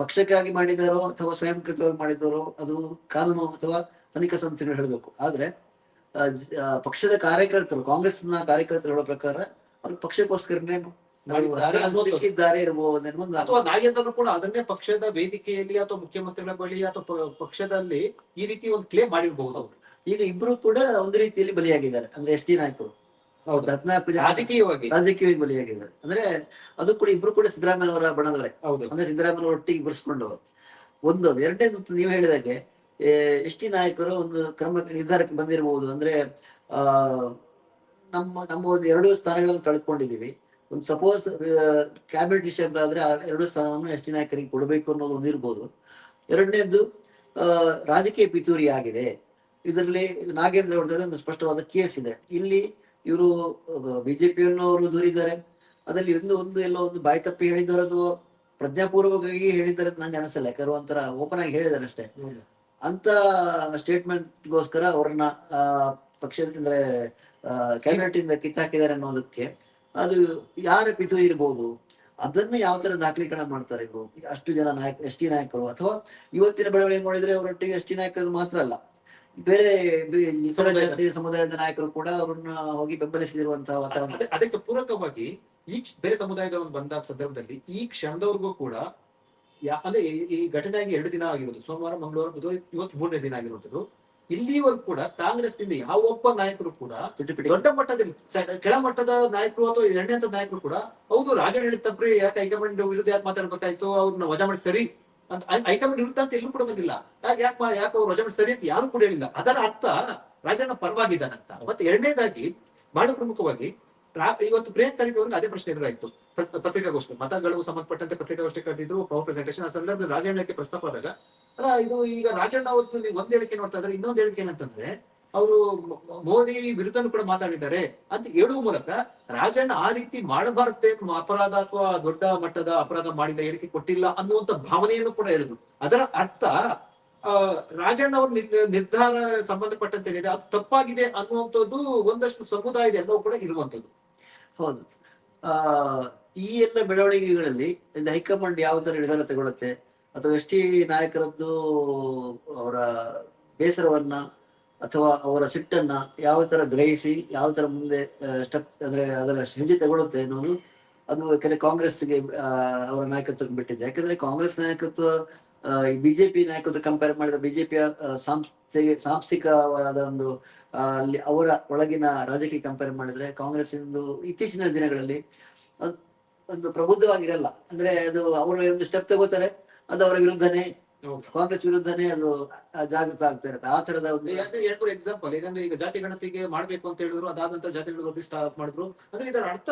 ಪಕ್ಷಕ್ಕಾಗಿ ಮಾಡಿದಾರೋ ಅಥವಾ ಸ್ವಯಂಕೃತವಾಗಿ ಮಾಡಿದಾರೋ ಅದು ಕಾನೂನು ಅಥವಾ ತನಿಖಾ ಸಂಸ್ಥೆಗಳು ಹೇಳಬೇಕು. ಆದ್ರೆ ಪಕ್ಷದ ಕಾರ್ಯಕರ್ತರು, ಕಾಂಗ್ರೆಸ್ನ ಕಾರ್ಯಕರ್ತರು ಹೇಳೋ ಪ್ರಕಾರ ಅವ್ರು ಪಕ್ಷಕ್ಕೋಸ್ಕರನೇ ಇದ್ದಾರೆ ಇರಬಹುದು ಅಥವಾ ನಾಗೇಂದ್ರನು ಕೂಡ ಅದನ್ನೇ ಪಕ್ಷದ ವೇದಿಕೆಯಲ್ಲಿ ಅಥವಾ ಮುಖ್ಯಮಂತ್ರಿಗಳ ಬಳಿ ಅಥವಾ ಪಕ್ಷದಲ್ಲಿ ಈ ರೀತಿ ಒಂದು ಕ್ಲೇಮ್ ಮಾಡಿರಬಹುದು ಈಗ ಇಬ್ರು ಕೂಡ ಒಂದು ರೀತಿಯಲ್ಲಿ ಬಲಿಯಾಗಿದ್ದಾರೆ. ಅಂದ್ರೆ ಎಸ್ ಟಿ ನಾಯಕರು. ಹೌದು. ರಾಜಕೀಯವಾಗಿ. ರಾಜಕೀಯವಾಗಿ ಬಲಿಯಾಗಿದ್ದಾರೆ. ಅಂದ್ರೆ ಅದು ಕೂಡ ಇಬ್ರು ಕೂಡ ಸಿದ್ದರಾಮಯ್ಯ ಅವರ ಬಣದವರೇ. ಹೌದು. ಅಂದ್ರೆ ಸಿದ್ದರಾಮಯ್ಯ ಒಟ್ಟಿಗೆ ಬರ್ಸ್ಕೊಂಡವರು ಒಂದು ಎರಡನೇದು ನೀವು ಹೇಳಿದಾಗೆ ಎಸ್ ಟಿ ನಾಯಕರು ಒಂದು ಕ್ರಮ ನಿರ್ಧಾರಕ್ಕೆ ಬಂದಿರಬಹುದು ಅಂದ್ರೆ ಆ ನಮ್ಮ ನಮ್ಮ ಒಂದು ಎರಡು ಸ್ಥಾನಗಳನ್ನು ಕಳ್ಕೊಂಡಿದೀವಿ ಒಂದು ಸಪೋಸ್ ಕ್ಯಾಬಿನೆಟ್ ಡಿಸಿಷನ್ ಆದ್ರೆ ಆ ಎರಡು ಸ್ಥಾನವನ್ನು ಎಸ್ ಟಿ ನಾಯಕರಿಗೆ ಕೊಡಬೇಕು ಅನ್ನೋದು ಒಂದು ಇರ್ಬೋದು. ಎರಡನೇದು ರಾಜಕೀಯ ಪಿತೂರಿ ಆಗಿದೆ. ಇದರಲ್ಲಿ ನಾಗೇಂದ್ರ ಅವ್ರದ್ದು ಒಂದು ಸ್ಪಷ್ಟವಾದ ಕೇಸ್ ಇದೆ. ಇಲ್ಲಿ ಇವರು ಬಿಜೆಪಿಯನ್ನು ಅವರು ದೂರಿದ್ದಾರೆ. ಅದರಲ್ಲಿ ಒಂದು ಒಂದು ಎಲ್ಲೋ ಒಂದು ಬಾಯಿ ತಪ್ಪಿ ಹೇಳಿದ್ದಾರೆ ಅಥವಾ ಪ್ರಜ್ಞಾಪೂರ್ವಕವಾಗಿ ಹೇಳಿದ್ದಾರೆ ಅಂತ ನಂಗೆ ಅನಿಸಲ್ಲ. ಯಾಕಂದ್ರೆ ಒಂಥರ ಓಪನ್ ಆಗಿ ಹೇಳಿದ್ದಾರೆ ಅಷ್ಟೇ. ಅಂತ ಸ್ಟೇಟ್ಮೆಂಟ್ಗೋಸ್ಕರ ಅವ್ರನ್ನ ಪಕ್ಷದಿಂದ ಪಕ್ಷದ ಅಂದ್ರೆ ಕ್ಯಾಬಿನೆಟ್ ಇಂದ ಕಿತ್ತಾಕಿದ್ದಾರೆ ಅನ್ನೋದಕ್ಕೆ ಅದು ಯಾರ ಪಿತು ಇರ್ಬೋದು ಅದನ್ನು ಯಾವ ತರ ದಾಖಲೀಕರಣ ಮಾಡ್ತಾರೆ ಅಷ್ಟು ಜನ ನಾಯಕ ಎಸ್ ಟಿ ನಾಯಕರು. ಅಥವಾ ಇವತ್ತಿನ ಬೆಳವಣಿಗೆ ನೋಡಿದ್ರೆ ಅವರೊಟ್ಟಿಗೆ ಎಸ್ ಟಿ ನಾಯಕರು ಮಾತ್ರ ಅಲ್ಲ. ಬೇರೆ ಸಮುದಾಯದ- ಸಮುದಾಯದ ನಾಯಕರು ಕೂಡ ಅವ್ರನ್ನ ಹೋಗಿ ಬೆಂಬಲಿಸಿರುವಂತಹ ವಾತಾವರಣ. ಅದಕ್ಕೆ ಪೂರಕವಾಗಿ ಈ ಬೇರೆ ಬೇರೆ ಒಂದು ಬಂದ ಸಂದರ್ಭದಲ್ಲಿ ಈ ಕ್ಷಣದವರೆಗೂ ಕೂಡ ಅಂದ್ರೆ ಈ- ಘಟನೆಯಾಗಿ ಎರಡು ದಿನ ಆಗಿರೋದು. ಸೋಮವಾರ ಮಂಗಳವಾರ ಬುಧವಾರ ಇವತ್ತು ಮೂರನೇ ದಿನ ಆಗಿರುವಂತದ್ದು ಇಲ್ಲಿವರೆಗೂ ಕೂಡ ಕಾಂಗ್ರೆಸ್ನಿಂದ ಯಾವ ಒಬ್ಬ ನಾಯಕರು ಕೂಡ ದೊಡ್ಡ ಮಟ್ಟದಲ್ಲಿ ಕೆಳಮಟ್ಟದ ಕೆಳ ಮಟ್ಟದ ನಾಯಕರು ಅಥವಾ ಎರಡನೇ ಹಂತದ ನಾಯಕರು ಕೂಡ ಹೌದು ರಾಜಣ್ಣ ಹೇಳಿದ ತಪ್ಪ್ರಿ ಯಾಕೆ ಹೈಕಮಾಂಡ್ ವಿರುದ್ಧ ಯಾಕೆ ಮಾತಾಡ್ಬೇಕಾಯ್ತು ಅವ್ರನ್ನ ವಜಾ ಮಾಡಿ ಸರಿ ಅಂತ ಹೈಕಮಾಂಡ್ ವಿರುದ್ಧ ಅಂತ ಎಲ್ಲೂ ಕೂಡ ಬಂದಿಲ್ಲ. ಯಾಕೆ ಯಾಕೆ ಯಾಕೆ ಅವ್ರು ವಜಾ ಮಾಡಿ ಸರಿ ಅಂತ ಯಾರು ಕೂಡ ಹೇಳಿಲ್ಲ. ಅದರ ಅರ್ಥ ರಾಜಣ್ಣ ಪರವಾಗಿದ್ದಾನಂತ. ಮತ್ತೆ ಎರಡನೇದಾಗಿ ಬಹಳ ಪ್ರಮುಖವಾಗಿ ಇವತ್ತು ಬ್ರೇಕ್ ಖರ್ಗೆ ಅವ್ರಿಗೆ ಅದೇ ಪ್ರಶ್ನೆ ಎದುರಾಯ್ತು. ಪತ್ರಿಕಾಗೋಷ್ಠಿ ಮತಗಳು ಸಂಬಂಧಪಟ್ಟಂತೆ ಪತ್ರಿಕಾಗೋಷ್ಠಿ ಕರೆದಿದ್ರು ಪವರ್ ಪ್ರೆಸೆಂಟೇಶನ್ ಆ ಸಂದರ್ಭದಲ್ಲಿ ರಾಜಣ್ಣಕ್ಕೆ ಪ್ರಸ್ತಾಪ ಆದಾಗ, ಅಲ್ಲ, ಇದು ಈಗ ರಾಜಣ್ಣ ಅವ್ರದ್ದು ಒಂದು ಹೇಳಿಕೆ ನೋಡ್ತಾ ಇದ್ರೆ, ಇನ್ನೊಂದ್ ಹೇಳಿಕೆ ಏನಂತಂದ್ರೆ, ಅವರು ಮೋದಿ ವಿರುದ್ಧನೂ ಕೂಡ ಮಾತಾಡಿದ್ದಾರೆ. ಅಂತ ಹೇಳುವ ಮೂಲಕ ರಾಜಣ್ಣ ಆ ರೀತಿ ಮಾಡಬಾರ್ದೆ ಅಪರಾಧ ಅಥವಾ ದೊಡ್ಡ ಮಟ್ಟದ ಅಪರಾಧ ಮಾಡಿದ ಹೇಳಿಕೆ ಕೊಟ್ಟಿಲ್ಲ ಅನ್ನುವಂತ ಭಾವನೆಯನ್ನು ಕೂಡ ಹೇಳಿದ್ರು. ಅದರ ಅರ್ಥ ರಾಜಣ್ಣ ಅವ್ರ ನಿರ್- ನಿರ್ಧಾರ ಸಂಬಂಧಪಟ್ಟಂತೆ ಹೇಳಿದೆ ಅದು ತಪ್ಪಾಗಿದೆ ಅನ್ನುವಂಥದ್ದು ಒಂದಷ್ಟು ಸಮುದಾಯದ ಎಲ್ಲವೂ ಕೂಡ ಇರುವಂತದ್ದು ಹೌದು. ಆ ಈ ಎಲ್ಲ ಬೆಳವಣಿಗೆಗಳಲ್ಲಿ ಹೈಕಮಾಂಡ್ ಯಾವ ತರ ನಿರ್ಧಾರ ತಗೊಳುತ್ತೆ ಅಥವಾ ಎಸ್ ಟಿ ನಾಯಕರದ್ದು ಅವರ ಬೇಸರವನ್ನ ಅಥವಾ ಅವರ ಸಿಟ್ಟನ್ನ ಯಾವ ತರ ಗ್ರಹಿಸಿ, ಯಾವ ತರ ಮುಂದೆ ಸ್ಟೆಪ್ ಅಂದ್ರೆ ಅದರ ಹೆಜ್ಜೆ ತಗೊಳುತ್ತೆ ಅನ್ನೋದು ಅದು ಯಾಕಂದ್ರೆ ಕಾಂಗ್ರೆಸ್ಗೆ ಅವರ ನಾಯಕತ್ವಕ್ಕೆ ಬಿಟ್ಟಿದೆ. ಯಾಕಂದ್ರೆ ಕಾಂಗ್ರೆಸ್ ನಾಯಕತ್ವ ಬಿಜೆಪಿ ನಾಯಕತ್ವ ಕಂಪೇರ್ ಮಾಡಿದ ಬಿಜೆಪಿಯ ಸಂಸ್ಥೆಗೆ ಸಾಂಸ್ಥಿಕವಾದ ಒಂದು ಅಲ್ಲಿ ಅವರ ಒಳಗಿನ ರಾಜಕೀಯ ಕಂಪೇರ್ ಮಾಡಿದ್ರೆ ಕಾಂಗ್ರೆಸ್ ಇಂದು ಇತ್ತೀಚಿನ ದಿನಗಳಲ್ಲಿ ಒಂದು ಪ್ರಬುದ್ಧವಾಗಿರಲ್ಲ. ಅಂದ್ರೆ ಅದು ಅವರು ಒಂದು ಸ್ಟೆಪ್ ತಗೋತಾರೆ ಅದು ಅವರ ವಿರುದ್ಧನೇ ಕಾಂಗ್ರೆಸ್ ವಿರುದ್ಧನೇ ಅದು ಜಾಗೃತ ಆಗ್ತಾ ಇರುತ್ತೆ. ಆ ತರದ ಒಂದು ಎರಡು ಮೂರು ಎಕ್ಸಾಂಪಲ್ ಏನಂದ್ರೆ ಈಗ ಜಾತಿ ಗಣತಿಗೆ ಮಾಡ್ಬೇಕು ಅಂತ ಹೇಳಿದ್ರು ಅದಾದ ನಂತರ ಜಾತಿ ಗಣತಿ ಸ್ಟಾರ್ಟ್ ಮಾಡಿದ್ರು. ಅಂದ್ರೆ ಇದರ ಅರ್ಥ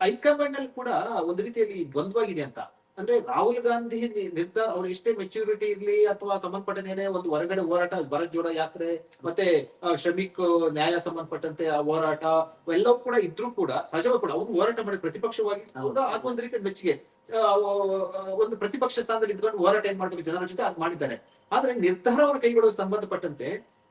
ಹೈಕಮಾಂಡ್ ಅಲ್ಲಿ ಕೂಡ ಒಂದು ರೀತಿಯಲ್ಲಿ ದ್ವಂದ್ವಾಗಿದೆ ಅಂತ. ಅಂದ್ರೆ ರಾಹುಲ್ ಗಾಂಧಿ ನಿರ್ಧಾರ ಅವ್ರು ಎಷ್ಟೇ ಮೆಚುರಿಟಿ ಇರ್ಲಿ ಅಥವಾ ಸಂಬಂಧಪಟ್ಟನೇನೆ ಒಂದು ಹೊರಗಡೆ ಹೋರಾಟ ಭರತ್ ಜೋಡ ಯಾತ್ರೆ ಮತ್ತೆ ಶ್ರಮಿಕ್ ನ್ಯಾಯ ಸಂಬಂಧಪಟ್ಟಂತೆ ಆ ಹೋರಾಟ ಎಲ್ಲವೂ ಕೂಡ ಇದ್ರೂ ಕೂಡ ಸಹಜವಾಗಿ ಕೂಡ ಅವರು ಹೋರಾಟ ಮಾಡಿದ ಪ್ರತಿಪಕ್ಷವಾಗಿ ಕೂಡ ಅದು ಒಂದು ರೀತಿಯ ಮೆಚ್ಚುಗೆ. ಒಂದು ಪ್ರತಿಪಕ್ಷ ಸ್ಥಾನದಲ್ಲಿ ಇದ್ಕೊಂಡು ಹೋರಾಟ ಏನ್ ಮಾಡ್ಬೇಕು ಜನರ ಜೊತೆ ಅದು ಮಾಡಿದ್ದಾರೆ. ಆದ್ರೆ ನಿರ್ಧಾರವನ್ನು ಕೈಗೊಳ್ಳೋ ಸಂಬಂಧಪಟ್ಟಂತೆ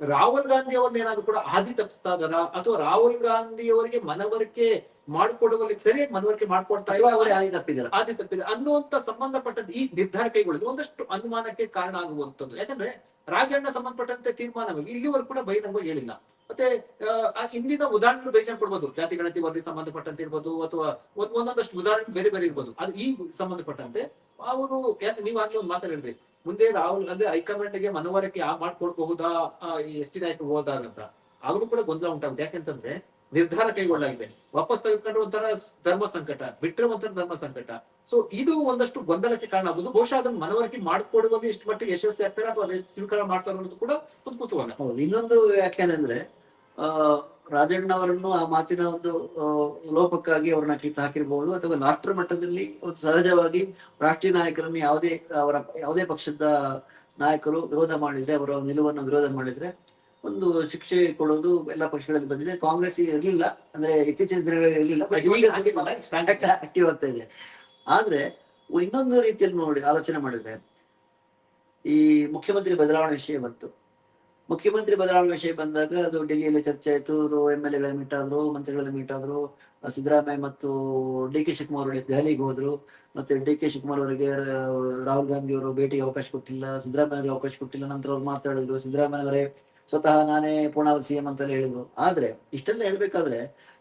ರಾಹುಲ್ ಗಾಂಧಿ ಅವ್ರನ್ನ ಏನಾದ್ರು ಕೂಡ ಹಾದಿ ತಪ್ಪಿಸ್ತಾ ಇದಾರ ಅಥವಾ ರಾಹುಲ್ ಗಾಂಧಿ ಅವರಿಗೆ ಮನವರಿಕೆ ಮಾಡಿಕೊಡುವಲ್ಲಿ ಸರಿಯಾಗಿ ಮನವರಿಕೆ ಮಾಡ್ಕೊಡ್ತಾ ಇಲ್ಲ? ಅವರೇ ಹಾದಿ ತಪ್ಪಿದ್ದಾರೆ ಹಾದಿ ತಪ್ಪಿದೆ ಅನ್ನುವಂತ ಸಂಬಂಧಪಟ್ಟದ್ದು ಈ ನಿರ್ಧಾರ ಕೈಗೊಳ್ಳುವುದು ಒಂದಷ್ಟು ಅನುಮಾನಕ್ಕೆ ಕಾರಣ ಆಗುವಂತದ್ದು ಯಾಕಂದ್ರೆ ರಾಜಣ್ಣ ಸಂಬಂಧಪಟ್ಟಂತೆ ತೀರ್ಮಾನವಾಗಿ ಇಲ್ಲಿವರೆಗೂ ಕೂಡ ಬಹಿರಂಗ ಹೇಳಿಲ್ಲ. ಮತ್ತೆ ಆ, ಹಿಂದಿನ ಉದಾಹರಣೆಗಳು ಬೇಜಾನ್ ಕೊಡ್ಬೋದು. ಜಾತಿ ಗಣತಿ ವರದಿ ಸಂಬಂಧಪಟ್ಟಂತೆ ಇರ್ಬೋದು ಅಥವಾ ಒಂದ್- ಒಂದೊಂದಷ್ಟು ಉದಾಹರಣೆ ಬೇರೆ ಬೇರೆ ಇರ್ಬೋದು. ಅದು ಈ ಸಂಬಂಧಪಟ್ಟಂತೆ ಅವರು ನೀವು ಆಗ್ಲಿ ಒಂದು ಮಾತು ಹೇಳಿದ್ರಿ ಮುಂದೆ ರಾಹುಲ್ ಅಂದ್ರೆ ಹೈಕಮಾಂಡ್ಗೆ ಮನವರಿಕೆ ಮಾಡ್ಕೊಡ್ಬಹುದಾ ಎಸ್ ಟಿ ನಾಯಕ ಹೋದಾಗಂತ? ಆಗ್ಲೂ ಕೂಡ ಗೊಂದಲ ಉಂಟಾಗುತ್ತೆ ಯಾಕೆಂತಂದ್ರೆ ನಿರ್ಧಾರ ಕೈಗೊಳ್ಳಲಾಗಿದೆ. ವಾಪಸ್ ತೆಗೆದುಕೊಂಡ್ರೆ ಒಂಥರ ಧರ್ಮ ಸಂಕಟ, ಬಿಟ್ರೆ ಒಂಥರ ಧರ್ಮ ಸಂಕಟ. ಸೊ ಇದು ಒಂದಷ್ಟು ಗೊಂದಲಕ್ಕೆ ಕಾರಣ ಆಗುದು ಬಹುಶಃ ಅದನ್ನ ಮನವರಿಕೆ ಮಾಡಿಕೊಡುವಲ್ಲಿ ಎಷ್ಟು ಮಟ್ಟಿಗೆ ಯಶಸ್ವಿ ಆಗ್ತಾರೆ ಅಥವಾ ಸ್ವೀಕಾರ ಮಾಡ್ತಾರೆ ಅನ್ನೋದು ಕೂಡ ಒಂದು ಕುತೂಹಲ ಇನ್ನೊಂದು ವ್ಯಾಖ್ಯಾನ ಅಂದ್ರೆ ಆ ರಾಜಣ್ಣ ಆ ಮಾತಿನ ಒಂದು ಲೋಪಕ್ಕಾಗಿ ಅವ್ರನ್ನ ಕಿತ್ತು ಹಾಕಿರ್ಬಹುದು ಅಥವಾ ರಾಷ್ಟ್ರ ಮಟ್ಟದಲ್ಲಿ ಒಂದು ಸಹಜವಾಗಿ ರಾಷ್ಟ್ರೀಯ ನಾಯಕರನ್ನು ಯಾವುದೇ ಅವರ, ಯಾವುದೇ ಪಕ್ಷದ ನಾಯಕರು ವಿರೋಧ ಮಾಡಿದ್ರೆ, ಅವರ ನಿಲುವನ್ನು ವಿರೋಧ ಮಾಡಿದ್ರೆ ಒಂದು ಶಿಕ್ಷೆ ಕೊಡೋದು ಎಲ್ಲ ಪಕ್ಷಗಳಲ್ಲಿ ಬಂದಿದೆ. ಕಾಂಗ್ರೆಸ್ ಇರಲಿಲ್ಲ ಅಂದ್ರೆ ಇತ್ತೀಚಿನ ದಿನಗಳಲ್ಲಿ ಇರಲಿಲ್ಲ ಆಕ್ಟಿವ್ ಆಗ್ತಾ ಇದೆ. ಆದ್ರೆ ಇನ್ನೊಂದು ರೀತಿಯಲ್ಲಿ ನೋಡಿ ಆಲೋಚನೆ ಮಾಡಿದ್ರೆ ಈ ಮುಖ್ಯಮಂತ್ರಿ ಬದಲಾವಣೆ ವಿಷಯ ಬಂತು. ಮುಖ್ಯಮಂತ್ರಿ ಬದಲಾವಣೆ ವಿಷಯ ಬಂದಾಗ ಅದು ಡೆಲ್ಲಿಯಲ್ಲಿ ಚರ್ಚೆ ಆಯ್ತು ಎಂ ಎಲ್ ಎಗಳ ಮೀಟ್ ಆದ್ರು ಮಂತ್ರಿಗಳ ಮೀಟ್ ಆದ್ರು ಸಿದ್ದರಾಮಯ್ಯ ಮತ್ತು ಡಿ ಕೆ ಶಿವಕುಮಾರ್ ಅವರು ದೆಹಲಿಗೆ ಹೋದ್ರು ಮತ್ತೆ ಡಿ ಕೆ ಶಿವಕುಮಾರ್ ಅವರಿಗೆ ರಾಹುಲ್ ಗಾಂಧಿ ಅವರು ಭೇಟಿಗೆ ಅವಕಾಶ ಕೊಟ್ಟಿಲ್ಲ ಸಿದ್ದರಾಮಯ್ಯ ಅವರಿಗೆ ಅವಕಾಶ ಕೊಟ್ಟಿಲ್ಲ ನಂತರ ಅವ್ರು ಮಾತಾಡಿದ್ರು ಸಿದ್ದರಾಮಯ್ಯ ಅವರೇ ಸ್ವತಃ ನಾನೇ ಪೂರ್ಣಾವಧಿ ಸಿಎಂ ಅಂತ ಹೇಳಿದ್ರು. ಆದ್ರೆ ಇಷ್ಟೆಲ್ಲ ಹೇಳ್ಬೇಕಾದ್ರೆ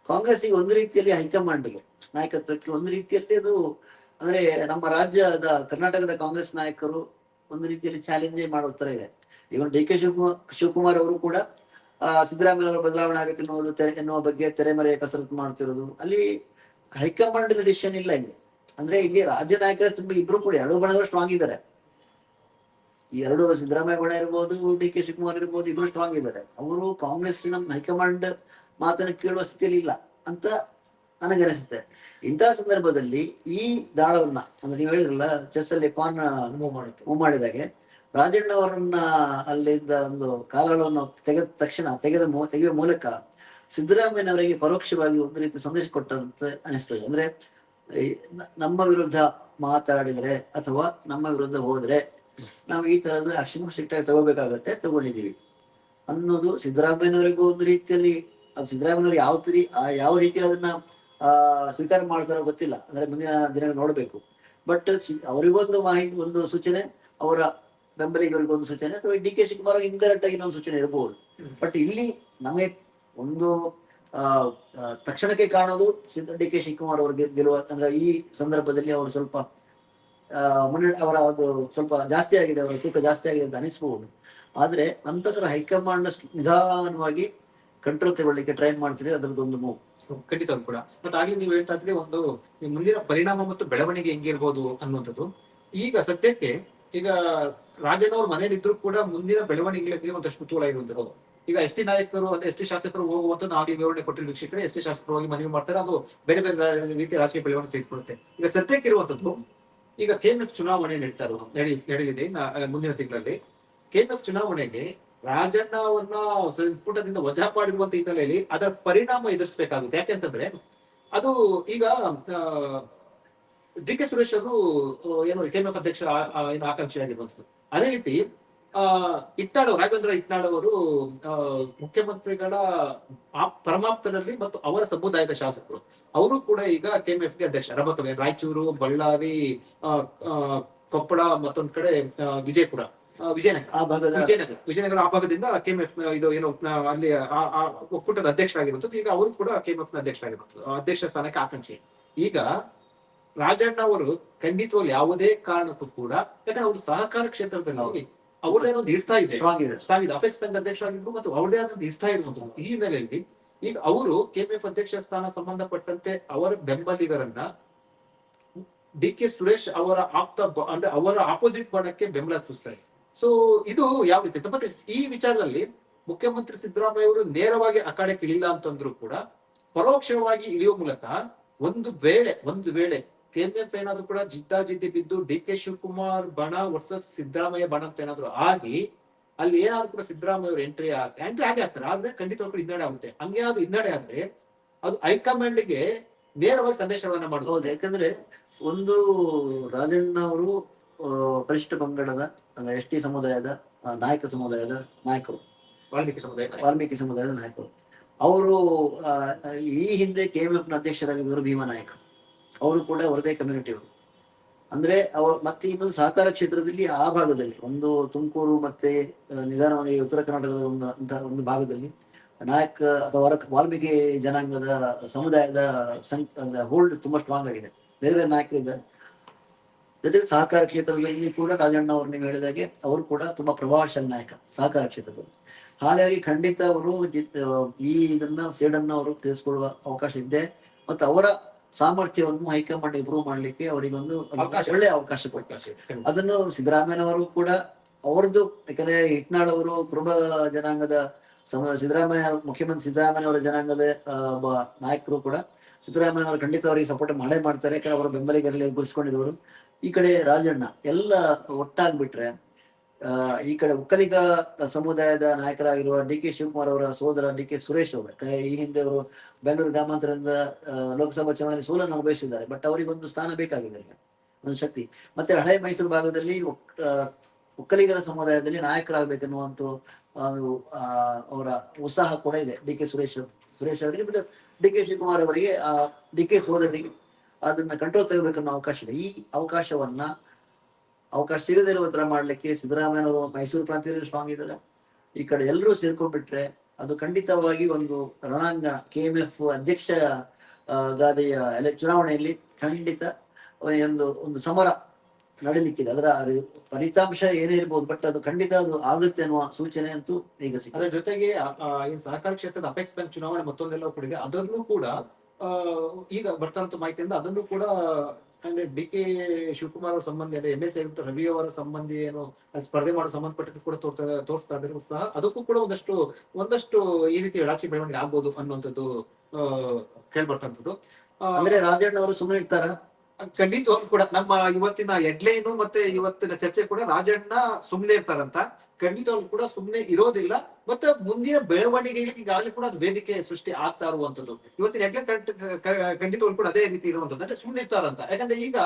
ಕಾಂಗ್ರೆಸ್ಸಿಗೆ ಒಂದು ರೀತಿಯಲ್ಲಿ ಹೈಕಮಾಂಡ್ಗೆ, ನಾಯಕತ್ವಕ್ಕೆ ಒಂದು ರೀತಿಯಲ್ಲಿ ಅದು ಅಂದ್ರೆ ನಮ್ಮ ರಾಜ್ಯದ ಕರ್ನಾಟಕದ ಕಾಂಗ್ರೆಸ್ ನಾಯಕರು ಒಂದು ರೀತಿಯಲ್ಲಿ ಚಾಲೆಂಜ್ ಮಾಡೋ ತರ ಇದೆ. Even D K Shivakumar Shivakumar ಅವರು ಕೂಡ ಸಿದ್ದರಾಮಯ್ಯ ಅವರ ಬದಲಾವಣೆ ಆಗಬೇಕೆನ್ನುವುದು ತೆರೆ, ಎನ್ನುವ ಬಗ್ಗೆ ತೆರೆಮರೆಯ ಕಸರತ್ತು ಮಾಡ್ತಿರೋದು. ಅಲ್ಲಿ ಹೈಕಮಾಂಡ್ ಡಿಸಿಷನ್ ಇಲ್ಲ ಇಲ್ಲಿ. ಅಂದ್ರೆ ಇಲ್ಲಿ ರಾಜ್ಯ ನಾಯಕರು ತುಂಬಾ ಇಬ್ರು ಕೂಡ, ಎರಡು ಬಣದವರು ಸ್ಟ್ರಾಂಗ್ ಇದ್ದಾರೆ. ಈ ಎರಡು ಸಿದ್ದರಾಮಯ್ಯ ಬಣ ಇರ್ಬೋದು ಡಿ ಕೆ ಶಿವಕುಮಾರ್ ಇರ್ಬೋದು, ಇಬ್ರು ಸ್ಟ್ರಾಂಗ್ ಇದ್ದಾರೆ. ಅವರು ಕಾಂಗ್ರೆಸ್ನ ಹೈಕಮಾಂಡ್ ಮಾತನ್ನು ಕೇಳುವ ಸ್ಥಿತಿಯಲ್ಲಿ ಇಲ್ಲ ಅಂತ ನನಗನಿಸುತ್ತೆ ಇಂತಹ ಸಂದರ್ಭದಲ್ಲಿ ಈ ದಾಳವನ್ನ, ಅಂದ್ರೆ ನೀವು ಹೇಳಿದ್ರಲ್ಲ ಚೆಸ್ ಅಲ್ಲಿ ಪಾನ್ ಮೂವ್ ಮಾಡಿದಾಗೆ, ರಾಜಣ್ಣ ಅವರನ್ನ ಅಲ್ಲಿಂದ ಒಂದು ಕಾಲಗಳನ್ನು ತೆಗೆದ ತಕ್ಷಣ, ತೆಗೆದ ತೆಗೆಯುವ ಮೂಲಕ ಸಿದ್ದರಾಮಯ್ಯನವರಿಗೆ ಪರೋಕ್ಷವಾಗಿ ಒಂದು ರೀತಿ ಸಂದೇಶ ಕೊಟ್ಟಂತೆ ಅನಿಸ್ತದೆ ಅಂದ್ರೆ ನಮ್ಮ ವಿರುದ್ಧ ಮಾತಾಡಿದ್ರೆ ಅಥವಾ ನಮ್ಮ ವಿರುದ್ಧ ಹೋದ್ರೆ ನಾವು ಈ ತರದ ಆಕ್ಷನ್ ಸ್ಟ್ರಿಕ್ಟ್ ಆಗಿ ತಗೋಬೇಕಾಗತ್ತೆ ತಗೊಂಡಿದೀವಿ ಅನ್ನೋದು ಸಿದ್ದರಾಮಯ್ಯನವರಿಗೂ ಒಂದು ರೀತಿಯಲ್ಲಿ ಅದು ಸಿದ್ದರಾಮಯ್ಯನವರು ಯಾವ ಆ ಯಾವ ರೀತಿ ಅದನ್ನ ಸ್ವೀಕಾರ ಮಾಡ್ತಾರೋ ಗೊತ್ತಿಲ್ಲ. ಅಂದ್ರೆ ಮುಂದಿನ ದಿನಗಳು ನೋಡ್ಬೇಕು. ಬಟ್ ಅವರಿಗೊಂದು ಮಾಹಿತಿ ಒಂದು ಸೂಚನೆ ಅವರ ಬೆಂಬಲಿಗರಿಗೆ ಒಂದು ಸೂಚನೆ ಅಥವಾ ಡಿ ಕೆ ಶಿವಕುಮಾರ್ ಇಂಡೈರೆಕ್ಟ್ ಆಗಿ ಇನ್ನೊಂದು ಸೂಚನೆ ಇರಬಹುದು ಬಟ್ ಇಲ್ಲಿ ನಮಗೆ ಒಂದು ಆ, ತಕ್ಷಣಕ್ಕೆ ಕಾಣೋದು ಡಿ ಕೆ ಶಿವಕುಮಾರ್ ಅವ್ರಿಗೆ ಗೆಲುವ ಅಂದ್ರೆ ಈ ಸಂದರ್ಭದಲ್ಲಿ ಅವರು ಸ್ವಲ್ಪ ಆ, ಮುನ್ನ ಅವರ ಒಂದು ಸ್ವಲ್ಪ ಜಾಸ್ತಿ ಆಗಿದೆ, ಅವರ ತೂಕ ಜಾಸ್ತಿ ಆಗಿದೆ ಅಂತ ಅನಿಸ್ಬಹುದು ಆದ್ರೆ ನಮ್ಮ ಪ್ರಕಾರ ಹೈಕಮಾಂಡ್ ನಿಧಾನವಾಗಿ ಕಂಟ್ರೋಲ್ ತಗೊಳ್ಳಿಕ್ಕೆ ಟ್ರೈ ಮಾಡ್ತೀರಿ ಅದರದ್ದೊಂದು ಮೂವ್ ಖಂಡಿತ ಕೂಡ. ಮತ್ತೆ ಆಗಲೇ ನೀವು ಹೇಳ್ತಾ ಇದ್ರೆ ಒಂದು ಮುಂದಿನ ಪರಿಣಾಮ ಮತ್ತು ಬೆಳವಣಿಗೆ ಹೆಂಗಿರ್ಬೋದು ಅನ್ನುವಂಥದ್ದು. ಈಗ ಸದ್ಯಕ್ಕೆ ಈಗ ರಾಜಣ್ಣ ಅವ್ರ ಮನೇಲಿ ಕೂಡ ಮುಂದಿನ ಬೆಳವಣಿಗೆಗಳಿಗೆ ಒಂದಷ್ಟು ಕುತೂಹಲ ಇರುವಂತದ್ದು ಈಗ ಎಸ್ ಟಿ ನಾಯಕರು ಅಂದ್ರೆ ಎಸ್ ಟಿ ಶಾಸಕರು ಹೋಗುವಂತ ಆಗ್ಲಿ ವಿವರಣೆ ಕೊಟ್ಟಿರೋ ವೀಕ್ಷಕರೇ, ಎಸ್ ಟಿ ಶಾಸಕರು ಹೋಗಿ ಮನವಿ ಮಾಡ್ತಾರೆ, ಅದು ಬೇರೆ ಬೇರೆ ರೀತಿಯ ರಾಜಕೀಯ ಬೆಳವಣಿಗೆ ತೆಗೆದುಕೊಳ್ಳುತ್ತೆ. ಈಗ ಸದ್ಯಕ್ಕೆ ಇರುವಂತದ್ದು ಈಗ ಕೇಂದ್ರ ಚುನಾವಣೆ ನಡೀತಾ ಇರೋದು ನಡಿ ನಡೆದಿದೆ ಮುಂದಿನ ತಿಂಗಳಲ್ಲಿ. ಕೇಂದ್ರ ಚುನಾವಣೆಗೆ ರಾಜಣ್ಣ ಅವರನ್ನ ಸಂಪುಟದಿಂದ ವಜಾ ಮಾಡಿರುವಂತ ಹಿನ್ನೆಲೆಯಲ್ಲಿ ಅದರ ಪರಿಣಾಮ ಎದುರಿಸಬೇಕಾಗುತ್ತೆ. ಯಾಕೆಂತಂದ್ರೆ ಅದು ಈಗ ಡಿ ಕೆ ಸುರೇಶ್ ಅವರು ಏನು ಕೆಎಂಎಫ್ ಅಧ್ಯಕ್ಷ ಏನು ಆಕಾಂಕ್ಷಿ ಆಗಿರುವಂತದ್ದು ಅದೇ ರೀತಿ ಆ ಇಟ್ನಾಳ್ ಅವರು, ರಾಘವೇಂದ್ರ ಇಟ್ನಾಳ್ ಅವರು ಮುಖ್ಯಮಂತ್ರಿಗಳ ಪರಮಾಪ್ತರಲ್ಲಿ ಮತ್ತು ಅವರ ಸಮುದಾಯದ ಶಾಸಕರು. ಅವರು ಕೂಡ ಈಗ ಕೆಎಂಎಫ್ಗೆ ಅಧ್ಯಕ್ಷ. ರಬಕವೆ ರಾಯಚೂರು ಬಳ್ಳಾರಿ ಕೊಪ್ಪಳ ಮತ್ತೊಂದ್ ಕಡೆ ವಿಜಯಪುರ ವಿಜಯನಗರ. ವಿಜಯನಗರ. ವಿಜಯನಗರ ಆ ಭಾಗದಿಂದ ಕೆಎಂಎಫ್ ಇದು ಏನು ಅಲ್ಲಿ ಒಕ್ಕೂಟದ ಅಧ್ಯಕ್ಷರಾಗಿರುವಂತದ್ದು ಈಗ ಅವರು ಕೂಡ ಕೆಎಂಎಫ್ನ ಅಧ್ಯಕ್ಷರಾಗಿರುವಂತದ್ದು ಅಧ್ಯಕ್ಷ ಸ್ಥಾನಕ್ಕೆ ಆಕಾಂಕ್ಷಿ. ಈಗ ರಾಜಣ್ಣ ಅವರು ಖಂಡಿತವಾಗ್ಲು ಯಾವುದೇ ಕಾರಣಕ್ಕೂ ಕೂಡ ಯಾಕಂದ್ರೆ ಅವರು ಸಹಕಾರ ಕ್ಷೇತ್ರದಲ್ಲಿ ಅವ್ರದೇ ಒಂದು ಇಡ್ತಾ ಇದೆ. ಸ್ಟ್ರಾಂಗ್ ಇದೆ ಸ್ಟ್ರಾಂಗ್ ಇದೆ ಅಪೆಕ್ಸ್ ಬ್ಯಾಂಕ್ ಅಧ್ಯಕ್ಷರಾಗಿದ್ರು ಮತ್ತು ಅವ್ರದೇ ಆದಂತ ಇರ್ತಾ ಇರುವಂತದ್ದು ಈ ಹಿನ್ನೆಲೆಯಲ್ಲಿ ಈಗ ಅವರು ಕೆಪಿಎಫ್ ಅಧ್ಯಕ್ಷ ಸ್ಥಾನ ಸಂಬಂಧಪಟ್ಟಂತೆ ಅವರ ಬೆಂಬಲಿಗರನ್ನ ಡಿ ಕೆ ಸುರೇಶ್ ಅವರ ಆಪ್ತ ಅಂದ್ರೆ ಅವರ ಆಪೋಸಿಟ್ ಬಣಕ್ಕೆ ಬೆಂಬಲ ಸೂಚಿಸ್ತಾರೆ ಸೊ ಇದು ಯಾವ ರೀತಿ ಮತ್ತೆ ಈ ವಿಚಾರದಲ್ಲಿ ಮುಖ್ಯಮಂತ್ರಿ ಸಿದ್ದರಾಮಯ್ಯ ಅವರು ನೇರವಾಗಿ ಅಖಾಡಕ್ಕೆ ಇಳಿಲ್ಲ ಅಂತಂದ್ರು ಕೂಡ ಪರೋಕ್ಷವಾಗಿ ಇಳಿಯುವ ಮೂಲಕ ಒಂದು ವೇಳೆ ಒಂದು ವೇಳೆ ಕೆಎಂಎಫ್ ಏನಾದ್ರು ಕೂಡ ಜಿದ್ದಾಜಿದ್ದಿ ಬಿದ್ದು ಡಿ ಕೆ ಶಿವಕುಮಾರ್ ಬಣ ವರ್ಸಸ್ ಸಿದ್ದರಾಮಯ್ಯ ಬಣ ಅಂತ ಏನಾದ್ರು ಆಗಿ ಅಲ್ಲಿ ಏನಾದ್ರು ಕೂಡ ಸಿದ್ದರಾಮಯ್ಯ ಅವರು ಎಂಟ್ರಿ ಎಂಟ್ರಿ ಹಾಗೆ ಆಗ್ತಾರೆ. ಆದ್ರೆ ಕೂಡ ಹಿನ್ನಡೆ ಆಗುತ್ತೆ. ಹಂಗೇನಾದ್ರು ಹಿನ್ನಡೆ ಆದ್ರೆ ಅದು ಹೈಕಮಾಂಡ್ಗೆ ನೇರವಾಗಿ ಸಂದೇಶವನ್ನ ಮಾಡಬಹುದು ಯಾಕಂದ್ರೆ ಒಂದು ರಾಜಣ್ಣ ಅವರು ಪರಿಶಿಷ್ಟ ಪಂಗಡದ ಅಂದ್ರೆ ಎಸ್ ಟಿ ಸಮುದಾಯದ ನಾಯಕ ಸಮುದಾಯದ ನಾಯಕರು. ವಾಲ್ಮೀಕಿ ಸಮುದಾಯ ವಾಲ್ಮೀಕಿ ಸಮುದಾಯದ ನಾಯಕರು. ಅವರು ಈ ಹಿಂದೆ ಕೆಎಂಎಫ್ನ ಅಧ್ಯಕ್ಷರಾಗಿದ್ದರು ಭೀಮಾ ನಾಯಕ್. ಅವರು ಕೂಡ ಅವರದೇ ಕಮ್ಯುನಿಟಿ ಅವರು. ಅಂದ್ರೆ ಅವರು ಮತ್ತೆ ಇನ್ನೊಂದು ಸಹಕಾರ ಕ್ಷೇತ್ರದಲ್ಲಿ ಆ ಭಾಗದಲ್ಲಿ, ಒಂದು ತುಮಕೂರು ಮತ್ತೆ ನಿಧಾನವಾಗಿ ಉತ್ತರ ಕರ್ನಾಟಕದ ಒಂದು ಅಂತ ಒಂದು ಭಾಗದಲ್ಲಿ, ನಾಯಕ ಅಥವಾ ವಾಲ್ಮೀಕಿ ಜನಾಂಗದ ಸಮುದಾಯದ ಹೋಲ್ಡ್ ತುಂಬಾ ಸ್ಟ್ರಾಂಗ್ ಆಗಿದೆ. ಬೇರೆ ಬೇರೆ ನಾಯಕರಿದ್ದಾರೆ. ಜೊತೆಗೆ ಸಹಕಾರ ಕ್ಷೇತ್ರದಲ್ಲಿ ಕೂಡ ರಾಜಣ್ಣ ಅವರು ನೀವು ಹೇಳಿದಾಗೆ, ಅವರು ಕೂಡ ತುಂಬಾ ಪ್ರಭಾವಶಾಲಿ ನಾಯಕ, ಸಹಕಾರ ಕ್ಷೇತ್ರದಲ್ಲಿ. ಹಾಗಾಗಿ ಖಂಡಿತ ಅವರು ಈ ಇದನ್ನ, ಸೇಡನ್ನ ಅವರು ತಿಳಿಸ್ಕೊಳ್ಳುವ ಅವಕಾಶ ಇದೆ. ಮತ್ತು ಅವರ ಸಾಮರ್ಥ್ಯವನ್ನು ಹೈಕಮಾಂಡ್ ಇಂಪ್ರೂವ್ ಮಾಡ್ಲಿಕ್ಕೆ ಅವರಿಗೊಂದು. ಒಳ್ಳೆ ಅವಕಾಶ ಕೊಡ್ತಾರೆ ಅದನ್ನು ಸಿದ್ದರಾಮಯ್ಯನವರು ಕೂಡ ಅವರದ್ದು ಯಾಕಂದ್ರೆ ಹಿಟ್ನಾಳ್ ಅವರು ಕುರುಬ ಜನಾಂಗದ ಸಮ ಸಿದ್ದರಾಮಯ್ಯ ಮುಖ್ಯಮಂತ್ರಿ ಸಿದ್ದರಾಮಯ್ಯ ಅವರ ಜನಾಂಗದ ನಾಯಕರು ಕೂಡ ಸಿದ್ದರಾಮಯ್ಯ ಅವರು ಖಂಡಿತ ಅವರಿಗೆ ಸಪೋರ್ಟ್ ಮಾಡೇ ಮಾಡ್ತಾರೆ. ಯಾಕಂದ್ರೆ ಅವರ ಬೆಂಬಲಿಗರಲ್ಲಿ ಗುರುಸ್ಕೊಂಡಿರೋರು ಈ ಕಡೆ ರಾಜಣ್ಣ ಎಲ್ಲ ಒಟ್ಟಾಗ್ಬಿಟ್ರೆ ಈ ಕಡೆ ಒಕ್ಕಲಿಗ ಸಮುದಾಯದ ನಾಯಕರಾಗಿರುವ ಡಿ ಕೆ ಶಿವಕುಮಾರ್ ಅವರ ಸೋದರ ಡಿ ಕೆ ಸುರೇಶ್ ಅವರು. ಯಾಕಂದ್ರೆ ಈ ಹಿಂದೆ ಅವರು ಬೆಂಗಳೂರು ಗ್ರಾಮಾಂತರದಿಂದ ಲೋಕಸಭಾ ಚುನಾವಣೆ ಸೋಲನ್ನು ಅನುಭವಿಸಿದ್ದಾರೆ. ಬಟ್ ಅವರಿಗೊಂದು ಸ್ಥಾನ ಬೇಕಾಗಿದೆ ಒಂದು ಶಕ್ತಿ. ಮತ್ತೆ ಹಳೆ ಮೈಸೂರು ಭಾಗದಲ್ಲಿ ಒಕ್ಕಲಿಗರ ಸಮುದಾಯದಲ್ಲಿ ನಾಯಕರಾಗಬೇಕನ್ನುವಂತ ಅವರ ಉತ್ಸಾಹ ಕೂಡ ಇದೆ ಡಿ ಕೆ ಸುರೇಶ್ ಸುರೇಶ್ ಅವರಿಗೆ ಮತ್ತೆ ಡಿ ಕೆ ಶಿವಕುಮಾರ್ ಅವರಿಗೆ ಡಿ ಕೆ ಸೋದರಿಗೆ ಅದನ್ನ ಕಂಟ್ರೋಲ್ ತೆಗಬೇಕನ್ನೋ ಅವಕಾಶ ಇದೆ. ಈ ಅವಕಾಶವನ್ನ ಅವಕಾಶ ಸಿಗದೆ ತರ ಮಾಡ್ಲಿಕ್ಕೆ ಸಿದ್ದರಾಮಯ್ಯ ಅವರು ಮೈಸೂರು ಪ್ರಾಂತ್ಯದಲ್ಲಿ ಸ್ಟ್ರಾಂಗ್ ಇದ್ದಾರೆ. ಈ ಕಡೆ ಎಲ್ಲರೂ ಸೇರ್ಕೊಂಡ್ಬಿಟ್ರೆ ಅದು ಖಂಡಿತವಾಗಿ ಒಂದು ರಣಾಂಗಣ ಕೆ ಎಂ ಎಫ್ ಅಧ್ಯಕ್ಷ ಗಾದೆಯ ಚುನಾವಣೆಯಲ್ಲಿ ಖಂಡಿತ ಒಂದು ಒಂದು ಸಮರ ನಡೀಲಿಕ್ಕಿದೆ. ಅದರ ಫಲಿತಾಂಶ ಏನೇ ಇರ್ಬೋದು ಬಟ್ ಅದು ಖಂಡಿತ ಅದು ಆಗುತ್ತೆ ಅನ್ನುವ ಸೂಚನೆ ಅಂತೂ ಈಗ ಅದರ ಜೊತೆಗೆ ಸಹಕಾರ ಕ್ಷೇತ್ರದ ಅಪೆಕ್ಸ್ ಬ್ಯಾಂಕ್ ಚುನಾವಣೆ ಮತ್ತೊಂದೆಲ್ಲ ಕೂಡ ಇದೆ ಅದನ್ನು ಕೂಡ ಈಗ ಬರ್ತಾ ಮಾಹಿತಿಯಿಂದ ಅದನ್ನು ಕೂಡ ಅಂದ್ರೆ ಡಿ ಕೆ ಶಿವಕುಮಾರ್ ಅವರ ಸಂಬಂಧಿ ಅಂದ್ರೆ ಎಂ ಎಲ್ ಸಿ ರವಿ ಅವರ ಸಂಬಂಧಿ ಏನು ಸ್ಪರ್ಧೆ ಮಾಡೋ ಸಂಬಂಧಪಟ್ಟದ್ದು ಕೂಡ ತೋರ್ತಾ, ತೋರಿಸ್ತಾ ಇದ್ರು ಸಹ. ಅದಕ್ಕೂ ಕೂಡ ಒಂದಷ್ಟು ಒಂದಷ್ಟು ಈ ರೀತಿ ರಾಜಕೀಯ ಬೆಳವಣಿಗೆ ಆಗ್ಬೋದು ಅನ್ನುವಂಥದ್ದು ಕೇಳ್ಬರ್ತಂಥದ್ದು ಅಂದ್ರೆ ರಾಜಣ್ಣ ಅವರು ಸುಮ್ಮನೆ ಇರ್ತಾರ? ಖಂಡಿತವಾಗ್ಲೂ ಕೂಡ ನಮ್ಮ ಇವತ್ತಿನ ಹೆಡ್ಲೈನು ಮತ್ತೆ ಇವತ್ತಿನ ಚರ್ಚೆ ಕೂಡ ರಾಜಣ್ಣ ಸುಮ್ನೆ ಇರ್ತಾರಂತ. ಖಂಡಿತವಾಗ್ಲೂ ಕೂಡ ಸುಮ್ನೆ ಇರೋದಿಲ್ಲ. ಮತ್ತೆ ಮುಂದಿನ ಬೆಳವಣಿಗೆಗಳಿಗೆ ಈಗಾಗಲೇ ಕೂಡ ಅದು ವೇದಿಕೆ ಸೃಷ್ಟಿ ಆಗ್ತಾ ಇರುವಂತದ್ದು. ಇವತ್ತಿನ ಹೆಡ್ಲೈನ್ ಖಂಡಿತವಾಗ್ಲೂ ಕೂಡ ಅದೇ ರೀತಿ ಇರುವಂತದ್ದು. ಅಂದ್ರೆ ಸುಮ್ನೆ ಇರ್ತಾರಂತ. ಯಾಕಂದ್ರೆ ಈಗ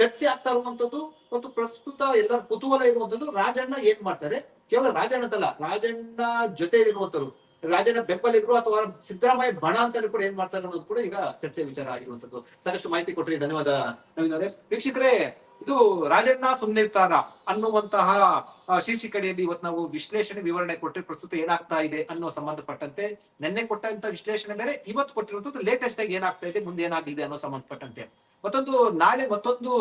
ಚರ್ಚೆ ಆಗ್ತಾ ಇರುವಂತದ್ದು ಮತ್ತು ಪ್ರಸ್ತುತ ಎಲ್ಲರ ಕುತೂಹಲ ಇರುವಂತದ್ದು ರಾಜಣ್ಣ ಏನ್ ಮಾಡ್ತಾರೆ? ಕೇವಲ ರಾಜಣ್ಣದಲ್ಲ ರಾಜಣ್ಣ ಜೊತೆ ಇರುವಂತರು ರಾಜಣ್ಣ ಬೆಂಬಲಿಗರು ಅಥವಾ ಸಿದ್ದರಾಮಯ್ಯ ಬಣ ಅಂತಾನು ಕೂಡ ಏನ್ ಮಾಡ್ತಾರೆ ಅನ್ನೋದು ಕೂಡ ಈಗ ಚರ್ಚೆ ವಿಚಾರ ಆಗಿರುವಂತದ್ದು ಸಾಕಷ್ಟು ಮಾಹಿತಿ ಕೊಟ್ರಿ, ಧನ್ಯವಾದ ನವೀನ್ ಅವರೇ ವೀಕ್ಷಕರೇ, ಇದು ರಾಜಣ್ಣ ಸುಮ್ನಿರ್ತಾರ ಅನ್ನುವಂತಹ ಶೀರ್ಷಿಕಡೆಯಲ್ಲಿ ಇವತ್ತು ನಾವು ವಿಶ್ಲೇಷಣೆ ವಿವರಣೆ ಕೊಟ್ಟರೆ ಪ್ರಸ್ತುತ ಏನಾಗ್ತಾ ಇದೆ ಅನ್ನೋ ಸಂಬಂಧಪಟ್ಟಂತೆ, ನಿನ್ನೆ ಕೊಟ್ಟಂತ ವಿಶ್ಲೇಷಣೆ ಮೇಲೆ ಇವತ್ತು ಕೊಟ್ಟಿರುವಂತದ್ದು ಲೇಟೆಸ್ಟ್ ಆಗಿ ಏನಾಗ್ತಾ ಇದೆ, ಮುಂದೆ ಏನಾಗಿದೆ ಅನ್ನೋ ಸಂಬಂಧಪಟ್ಟಂತೆ. ಮತ್ತೊಂದು, ನಾಳೆ ಮತ್ತೊಂದು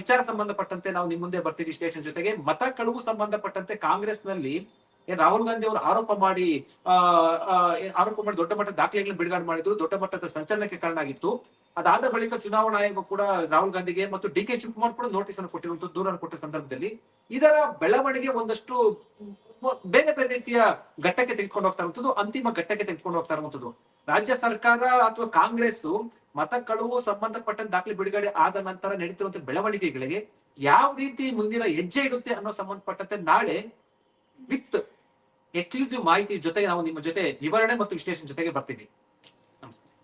ವಿಚಾರ ಸಂಬಂಧಪಟ್ಟಂತೆ ನಾವು ನಿಮ್ ಮುಂದೆ ಬರ್ತೀವಿ ವಿಶ್ಲೇಷಣೆ ಜೊತೆಗೆ. ಮತ ಕಳುವು ಸಂಬಂಧಪಟ್ಟಂತೆ ಕಾಂಗ್ರೆಸ್ನಲ್ಲಿ ಏನ್ ರಾಹುಲ್ ಗಾಂಧಿ ಅವರು ಆರೋಪ ಮಾಡಿ ಆರೋಪ ಮಾಡಿ ದೊಡ್ಡ ಮಟ್ಟದ ದಾಖಲೆಗಳನ್ನು ಬಿಡುಗಡೆ ಮಾಡಿದ್ರು, ದೊಡ್ಡ ಮಟ್ಟದ ಸಂಚಲನಕ್ಕೆ ಕಾರಣ ಆಗಿತ್ತು. ಅದಾದ ಬಳಿಕ ಚುನಾವಣಾ ಆಯೋಗ ಕೂಡ ರಾಹುಲ್ ಗಾಂಧಿಗೆ ಮತ್ತು ಡಿ ಕೆ ಶಿವಕುಮಾರ್ ಕೂಡ ನೋಟಿಸ್ ಅನ್ನು ಕೊಟ್ಟಿರುವಂತ ದೂರನ್ನು ಕೊಟ್ಟ ಸಂದರ್ಭದಲ್ಲಿ. ಇದರ ಬೆಳವಣಿಗೆ ಒಂದಷ್ಟು ಬೇರೆ ಬೇರೆ ರೀತಿಯ ಘಟ್ಟಕ್ಕೆ ತೆಗೆದುಕೊಂಡು ಹೋಗ್ತಾ ಇರುವಂತದ್ದು, ಅಂತಿಮ ಘಟ್ಟಕ್ಕೆ ತೆಗೆದುಕೊಂಡು ಹೋಗ್ತಾ ಇರುವಂತದ್ದು. ರಾಜ್ಯ ಸರ್ಕಾರ ಅಥವಾ ಕಾಂಗ್ರೆಸ್ ಮತ ಕಳುವು ಸಂಬಂಧಪಟ್ಟ ದಾಖಲೆ ಬಿಡುಗಡೆ ಆದ ನಂತರ ನಡೀತಿರುವಂತಹ ಬೆಳವಣಿಗೆಗಳಿಗೆ ಯಾವ ರೀತಿ ಮುಂದಿನ ಹೆಜ್ಜೆ ಇಡುತ್ತೆ ಅನ್ನೋ ಸಂಬಂಧಪಟ್ಟಂತೆ ನಾಳೆ ವಿತ್ ಎಕ್ಸ್ಕ್ಲೂಸಿವ್ ಮಾಹಿತಿ ಜೊತೆಗೆ ನಾವು ನಿಮ್ಮ ಜೊತೆ ವಿವರಣೆ ಮತ್ತು ವಿಶ್ಲೇಷಣೆ ಜೊತೆಗೆ ಬರ್ತೀವಿ. ನಮಸ್ಕಾರ